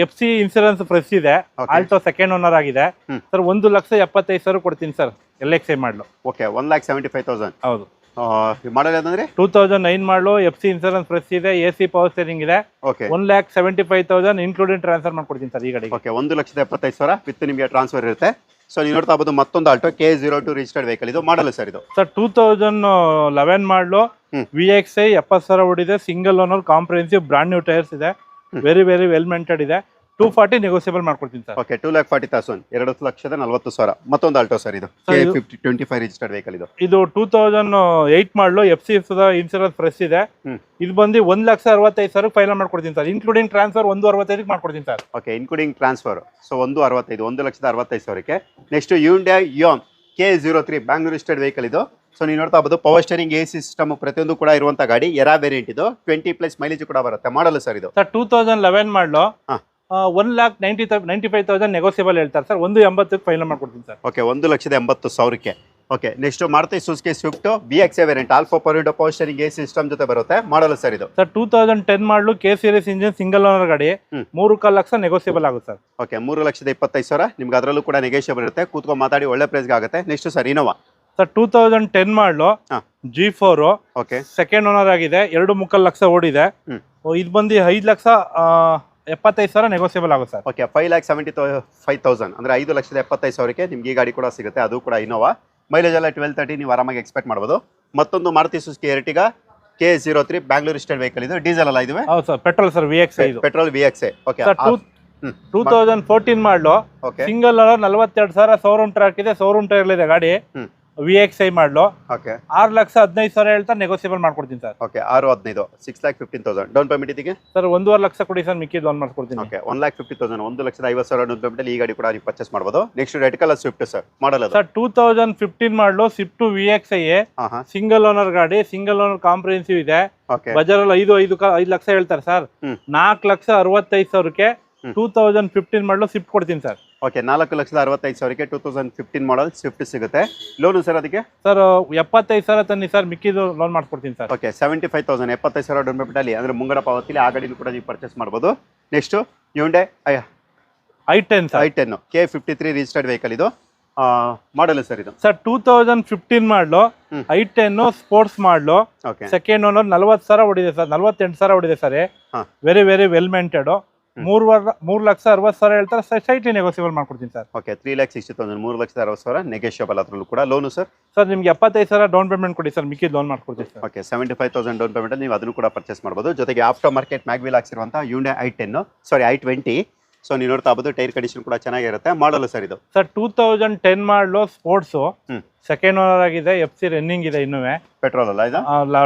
F C insurance fresh ಇದೆ. ಆಲ್ಟೋ ಸೆಕೆಂಡ್ ಓನರ್ ಆಗಿದೆ. ಸರ್ ಒಂದು ಲಕ್ಷ ಎಪ್ಪತ್ತೈದು ಸಾವಿರ ಕೊಡ್ತೀನಿ sir L X I model. Okay one lakh seventy five thousand ಹೌದು. Model two thousand nine model F C insurance fresh ಇದೆ A C power steering ಇದೆ. Okay one lakh seventy five thousand including transfer ಮಾಡ್ಕೊಡ್ತೀನಿ sir ಈ ಕಡೆಗೆ okay ಒಂದು ಲಕ್ಷದ ಎಪ್ಪತ್ತೈದು ಸಾವಿರ ವಿತ್ ನಿಮಗೆ ಟ್ರಾನ್ಸ್ಫರ್ ಇರುತ್ತೆ. ಸೊ ನೀವು ನೋಡ್ತಾ ಇರ್ಬೋದು ಮತ್ತೊಂದು Alto K zero two registered vehicle ಇದು ಮಾಡಲ್ಲ ಸರ್ ಇದು? Sir two thousand eleven model. V X I ಎಪ್ಪತ್ತು ಸಾವಿರ ಓಡಿದೆ single owner comprehensive brand new tyres ಇದೆ. ವೆರಿ ವೆರಿ ವೆಲ್ ಮೆಂಟೆಡ್ ಇದೆ. ಟೂ ಫಾರ್ಟಿ ನೆಗೋಸಿಯಬಲ್ ಮಾಡ್ಕೊಡ್ತೀನಿ sir. Okay two lakh forty thousand ಎರಡು ಲಕ್ಷದ ನಲವತ್ತು ಸಾವಿರ. ಮತ್ತೊಂದು ಆಲ್ಟೋ ಸರ್ ಇದು fifty twenty five registered vehicle ಇದು. ಇದು two thousand eight model F C insurance fresh ಇದೆ. ಇದು ಬಂದು ಒಂದ್ ಲಕ್ಷ ಅರವತ್ತೈದು ಸಾವಿರ ಫೈನಲ್ ಮಾಡ್ಕೊಡ್ತೀನಿ ಸರ್. ಇನ್ಕ್ಲೂಡಿಂಗ್ ಟ್ರಾನ್ಸ್ಫರ್ ಒಂದು ಅರವತ್ತೈದಕ್ಕೆ ಮಾಡ್ಕೊಡ್ತೀನಿ sir. Okay including transfer so ಒಂದು ಅರವತ್ತೈದು ಒಂದು ಲಕ್ಷದ ಅರವತ್ತೈದು ಸಾವಿರಕ್ಕೆ. Next Hyundai Eon K zero three Bangalore registered vehicle ಇದು. ಸೊ ನೀವು ನೋಡ್ತಾ ಇರ್ಬೋದು ಪವರ್ ಸ್ಟೇರಿಂಗ್ ಎ ಸಿಸ್ಟಮ್ ಪ್ರತಿಯೊಂದು ಕೂಡ ಇರುವಂತ ಗಾಡಿ ಎರಾ ವೇರಿಯಂಟ್ ಇದು. ಟ್ವೆಂಟಿ ಪ್ಲಸ್ ಮೈಲೇಜ್ ಕೂಡ ಬರುತ್ತೆ. ಮಾಡಲು ಸರ್ ಇದು. Sir two thousand eleven model. One lakh ninety ninety five thousand negotiable ಹೇಳ್ತಾರೆ ಸರ್. ಒಂದು ಎಂಬತ್ತಕ್ಕೆ ಫೈನಲ್ ಮಾಡ್ಕೊಡ್ತೀನಿ ಸರ್. ಓಕೆ ಒಂದು ಲಕ್ಷದ ಎಂಬತ್ತು ಸಾವಿರಕ್ಕೆ. Okay next Maruti Suzuki Swift B X variant Alpha ಪರ್ವಿಡೋ power steering A system ಜೊತೆ ಬರುತ್ತೆ. ಮಾಡಲು ಸರ್ ಇದು? Sir two thousand ten model K series engine single owner ಗಾಡಿ. ಮೂರು ಕಾಲು ಲಕ್ಷ ನೆಗೋಸಿಯಬಲ್ ಆಗುತ್ತೆ ಸರ್. ಓಕೆ ಮೂರು ಲಕ್ಷದ ಇಪ್ಪತ್ತೈದು ಸಾವಿರ. ನಿಮ್ಗೆ ಅದರಲ್ಲೂ ಕೂಡ ನೆಗೋಷಿಯಬಲ್ ಇರುತ್ತೆ. ಕೂತ್ಕೊಂಡು ಮಾತಾಡಿ ಒಳ್ಳೆ ಪ್ರೈಸ್ಗೆ ಆಗುತ್ತೆ. Next sir Innova sir two thousand ten model. G four okay second owner ಆಗಿದೆ. ಎರಡು ಮುಕ್ಕಾಲು ಲಕ್ಷ ಓಡಿದೆ. ಇದು ಬಂದು ಐದು ಲಕ್ಷ ಎಪ್ಪತ್ತೈದು ಸಾವಿರ ನೆಗೋಸಿಯಬಲ್ ಆಗುತ್ತೆ sir. Okay five lakh seventy five thousand ಅಂದರೆ ಐದು ಲಕ್ಷದ ಎಪ್ಪತ್ತೈದು ಸಾವಿರಕ್ಕೆ ನಿಮಗೆ ಈ ಗಾಡಿ ಕೂಡ ಸಿಗುತ್ತೆ ಅದು ಕೂಡ ಇನೋವಾ ಮೈಲೇಜ್ ಎಲ್ಲ ಟ್ವೆಲ್ ತರ್ಟಿ ನೀವು ಆರಾಮಾಗಿ ಎಕ್ಸ್ಪೆಕ್ಟ್ ಮಾಡ್ಬೋದು. ಮತ್ತೊಂದು Maruti Suzuki Ertiga K zero three Bangalore state vehicle ಇದು. ಡೀಸೆಲ್ ಅಲ್ಲ ಇದುವೆ? ಹೌದು sir petrol sir V X ಇದು. Petrol V X okay sir two two thousand fourteen model okay single ಅಲ್ಲ ನಲವತ್ತೆರಡು ಸಾವಿರ ಶೋರೂಮ್ ಟ್ರ್ಯಾಕ್ ಇದೆ ಶೋರೂಮ್ ಟೈರ್ ಇದೆ ಗಾಡಿ. V X I model. Okay. ಆರು ಲಕ್ಷ ಹದಿನೈದು ಸಾವಿರ ಹೇಳ್ತಾರೆ ನೆಗೋಸಿಯಬಲ್ ಮಾಡ್ಕೊಡ್ತೀನಿ ಸರ್. ಓಕೆ ಆರು ಹದಿನೈದು. Six lakh fifteen thousand down payment ಇದಕ್ಕೆ ಸರ್ ಒಂದೂವರೆ ಲಕ್ಷ ಕೊಡಿ ಸರ್ ಮಿಕ್ಕಿ ಲೋನ್ ಮಾಡ್ಕೊಡ್ತೀನಿ. Okay one lakh fifty thousand ಒಂದು ಲಕ್ಷದ ಐವತ್ತು ಸಾವಿರ ಡೌನ್ ಪೇಮೆಂಟ್ ಈ ಗಾಡಿ ಕೂಡ ನೀವು ಪರ್ಚೇಸ್ ಮಾಡ್ಬೋದು. Next red colour Swift sir model sir two thousand fifteen model Swift V X I single owner ಗಾಡಿ ಸಿಂಗಲ್ ಓನರ್ ಕಾಂಪ್ರಿಹೆನ್ಸಿವ್ ಇದೆ. ಓಕೆ. ಬಜಾರಲ್ಲಿ ಐದು ಐದು ಐದು ಲಕ್ಷ ಹೇಳ್ತಾರೆ ಸರ್. ನಾಲ್ಕು ಲಕ್ಷ ಅರವತ್ತೈದು ಸಾವಿರಕ್ಕೆ. Two thousand fifteen model Swift ಕೊಡ್ತೀನಿ ಸರ್. ಓಕೆ ನಾಲ್ಕು ಲಕ್ಷದ ಅರವತ್ತೈದು ಸಾವಿರಕ್ಕೆ two thousand fifteen model Swift ಸಿಗುತ್ತೆ. ಲೋನು ಸರ್ ಅದಕ್ಕೆ? ಸರ್ ಎಪ್ಪತ್ತೈದು ಸಾವಿರ ತನ್ನಿ ಸರ್ ಮಿಕ್ಕಿದು ಲೋನ್ ಮಾಡ್ಕೊಡ್ತೀನಿ sir. Okay seventy five thousand ಎಪ್ಪತ್ತೈದು ಸಾವಿರ ಡೌನ್ ಪೇಮೆಂಟಲ್ಲಿ ಅಂದರೆ ಮುಂಗಡ ಪಾವತಿಲಿ ಆ ಗಾಡಿನೂ ಕೂಡ ನೀವು ಪರ್ಚೇಸ್ ಮಾಡ್ಬೋದು. Next Hyundai I ten I ten K fifty three registered vehicle ಇದು ಮಾಡಲ್ ಸರ್ ಇದು. Sir two thousand fifteen model I ten sports model okay second owner ನಲ್ವತ್ತು ಸಾವಿರ ಹೊಡಿದೆ ಸರ್ ನಲ್ವತ್ತೆಂಟು ಸಾವಿರ ಹೊಡಿದೆ sir. Very very well maintained ಮೂರು ಮೂರು ಲಕ್ಷ ಅರವತ್ತು ಸಾವಿರ ಹೇಳ್ತಾರೆ ಸೈಟ್ಲಿ ನೆಗೋಸಿಯಬಲ್ ಮಾಡ್ಕೊಡ್ತೀನಿ sir. Okay three lakh sixty thousand ಮೂರು ಲಕ್ಷದ ಅರವತ್ತು ಸಾವಿರ ನೆಗೋಷಿಯಬಲ್ ಅದರಲ್ಲೂ ಕೂಡ ಲೋನು ಸರ್ ಸರ್ ನಿಮ್ಗೆ ಎಪ್ಪತ್ತೈದು ಸಾವಿರ ಡೌನ್ ಪೇಮೆಂಟ್ ಕೊಡಿ ಸರ್ ಮಿಕ್ಕಿ ಲೋನ್ ಮಾಡ್ಕೊಡ್ತೀನಿ sir. Okay seventy five thousand down payment ನೀವು ಅದನ್ನು ಕೂಡ ಪರ್ಚೇಸ್ ಮಾಡ್ಬೋದು. ಜೊತೆಗೆ after market mag wheel ಹಾಕ್ಸಿರುವಂಥ Hyundai I ten sorry I twenty so ನೀವು ನೋಡ್ತಾ ಬೋದು ಟೈರ್ ಕಂಡೀಷನ್ ಕೂಡ ಚೆನ್ನಾಗಿರುತ್ತೆ. ಮಾಡಲು ಸರ್ ಇದು? Sir two thousand ten model sports. Second owner ಆಗಿದೆ ಎಫ್ ಸಿ ರನ್ನಿಂಗ್ ಇದೆ ಇನ್ನೂ ಪೆಟ್ರೋಲ್ ಅಲ್ಲ ಇದು?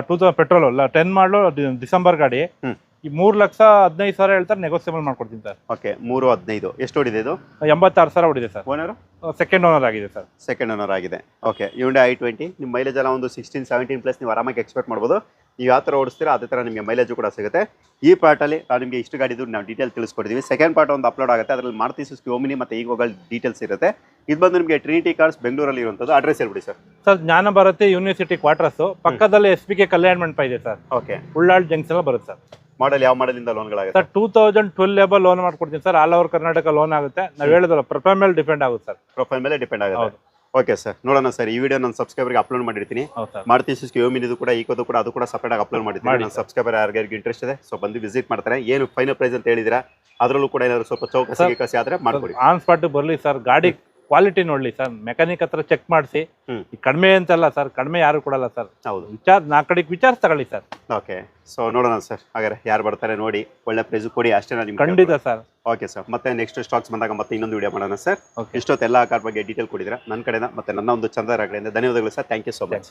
ಟೂ ತೌಸಂಡ್ ಪೆಟ್ರೋಲ್ ಅಲ್ಲ ಟೆನ್ ಮಾಡಲು ಡಿಸೆಂಬರ್ ಗಾಡಿ. ಈ ಮೂರು ಲಕ್ಷ ಹದಿನೈದು ಸಾವಿರ ಹೇಳ್ತಾರೆ ನೆಗೋಸಿಯಬಲ್ ಮಾಡ್ಕೊಡ್ತೀನಿ ಸರ್. ಓಕೆ ಮೂರು ಹದಿನೈದು. ಎಷ್ಟು ಹೊಡಿದೆ ಇದು? ಎಂಬತ್ತಾರು ಸಾವಿರ ಹೊಡಿದೆ ಸರ್. ಓನರು ಸೆಕೆಂಡ್ ಓನರ್ ಆಗಿದೆ ಸರ್. ಸೆಕೆಂಡ್ ಓನರ್ ಆಗಿದೆ. ಓಕೆ ಇವಂಡೆ ಐ ಟ್ವೆಂಟಿ ನಿಮ್ಮ ಮೈಲೇಜ್ ಎಲ್ಲ ಒಂದು ಸಿಕ್ಸ್ಟೀನ್ ಸೆವೆಂಟೀನ್ ಪ್ಲಸ್ ನೀವು ಆರಾಮಾಗಿ ಎಕ್ಸ್ಪೆಕ್ಟ್ ಮಾಡ್ಬೋದು. ನೀವು ಯಾವ ಥರ ಓಡಿಸ್ತೀರಾ ಅದೇ ಥರ ನಿಮಗೆ ಮೈಲೇಜು ಕೂಡ ಸಿಗುತ್ತೆ. ಈ ಪಾರ್ಟಲ್ಲಿ ನಾವು ನಿಮಗೆ ಇಷ್ಟು ಗಾಡಿದು ನಾವು ಡೀಟೇಲ್ ತಿಳಿಸ್ಕೊಡ್ತೀವಿ. ಸೆಕೆಂಡ್ ಪಾರ್ಟ್ ಒಂದು ಅಪ್ಲೋಡ್ ಆಗುತ್ತೆ ಅದರಲ್ಲಿ ಮಾರುತಿ ಸುಸ್ಕಿ ಓಮಿನಿ ಮತ್ತು ಈಗೋಗಳ ಡೀಟೇಲ್ಸ್ ಇರುತ್ತೆ. ಇದು ಬಂದು ನಿಮಗೆ ಟ್ರಿನಿಟಿ ಕಾರ್ಸ್ ಬೆಂಗಳೂರಲ್ಲಿ ಇರುವಂಥದ್ದು. ಅಡ್ರೆಸ್ ಹೇಳ್ಬಿಡಿ sir. Sir Jnana Bharathi university quarters ಪಕ್ಕದಲ್ಲಿ ಎಸ್ ಪಿ ಕೆ ಕಲ್ಯಾಣ ಮಂಟಪ ಇದೆ ಸರ್. ಓಕೆ ಉಳ್ಳಾಳ್ ಜಂಕ್ಷನ್ ಬರುತ್ತೆ ಸರ್. ಮಾಡಲ್ ಯಾವ ಮಾಡಲಿಂದ ಲೋನ್ಗಳಾಗುತ್ತೆ? ಸರ್ ಟೂ ತೌಸಂಡ್ ಟ್ವೆಲ್ ಲೆಬಲ್ ಲೋನ್ ಮಾಡ್ಕೊಡ್ತೀನಿ sir. All over Karnataka loan ಆಗುತ್ತೆ. ನಾವು ಹೇಳಿದ್ರೆ ಪ್ರೊಫೈಲ್ ಮೇಲೆ ಡಿಪೆಂಡ್ ಆಗುತ್ತೆ ಸರ್. ಪ್ರೊಫೈಲ್ ಮೇಲೆ ಡಿಪೆಂಡ್ ಆಗುತ್ತೆ. ಓಕೆ ಸರ್ ನೋಡೋಣ ಸರ್ ಈ ವಿಡಿಯೋ ನನ್ನ ಸಬ್ಸ್ಕ್ರೈಬರ್ಗೆ ಅಪ್ಲೋಡ್ ಮಾಡಿರ್ತೀನಿ. ಮಾರುತಿ ಸುಸ್ಕಿ ಯೋಮಿನಿದು ಕೂಡ ಈಕೋದು ಕೂಡ ಅದು ಕೂಡ ಸಪರೇಟ್ ಆಗಿ ಅಪ್ಲೋಡ್ ಮಾಡಿರ್ತೀನಿ. ಮಾಡಿ ನನ್ನ ಸಬ್ಸ್ಕ್ರೈಬರ್ ಯಾರಿಗಾರಿಗೆ ಇಂಟ್ರೆಸ್ಟ್ ಇದೆ ಸೊ ಬಂದು ವಿಸಿಟ್ ಮಾಡ್ತಾರೆ. ಏನು ಫೈನಲ್ ಪ್ರೈಸ್ ಅಂತ ಹೇಳಿದಿರಾ? ಅದರಲ್ಲೂ ಕೂಡ ಏನಾದ್ರು ಸ್ವಲ್ಪ ಚೌಕಸಿ ಕಸಿ ಆದ್ರೆ ಮಾಡ್ಕೊಡಿ. ಆನ್ ಸ್ಪಾಟ್ ಬರಲಿ ಸರ್. ಗಾಡಿ ಕ್ವಾಲಿಟಿ ನೋಡ್ಲಿ ಸರ್ ಮೆಕ್ಯಾನಿಕ್ ಹತ್ರ ಚೆಕ್ ಮಾಡಿಸಿ. ಕಡಿಮೆ ಅಂತಲ್ಲ ಸರ್ ಕಡಿಮೆ ಯಾರು ಕೊಡಲ್ಲ ಸರ್ ಹೌದು. ವಿಚಾರ ನಾ ಕಡೆಗೆ ವಿಚಾರ ತಗೊಳ್ಳಿ ಸರ್ ಓಕೆ ಸೊ ನೋಡೋಣ ಸರ್ ಹಾಗಾದ್ರೆ ಯಾರು ಬರ್ತಾರೆ ನೋಡಿ. ಒಳ್ಳೆ ಪ್ರೈಸ್ ಕೊಡಿ ಅಷ್ಟೇ ನಾನು ನಿಮ್ಗೆ ಖಂಡಿತ ಸರ್ ಓಕೆ ಸರ್ ಮತ್ತೆ ನೆಕ್ಸ್ಟ್ ಸ್ಟಾಕ್ಸ್ ಬಂದಾಗ ಮತ್ತೆ ಇನ್ನೊಂದು ವಿಡಿಯೋ ಮಾಡೋಣ ಸರ್ ಇಷ್ಟೊತ್ತೆಲ್ಲ ಕಾರ್ ಬಗ್ಗೆ ಡೀಟೇಲ್ ಕೊಡಿದ್ರೆ ನನ್ನ ಕಡೆಯಿಂದ ಮತ್ತೆ ನನ್ನ ಒಂದು ಚಂದ್ರ ಕಡೆಯಿಂದ ಧನ್ಯವಾದಗಳು sir thank you so much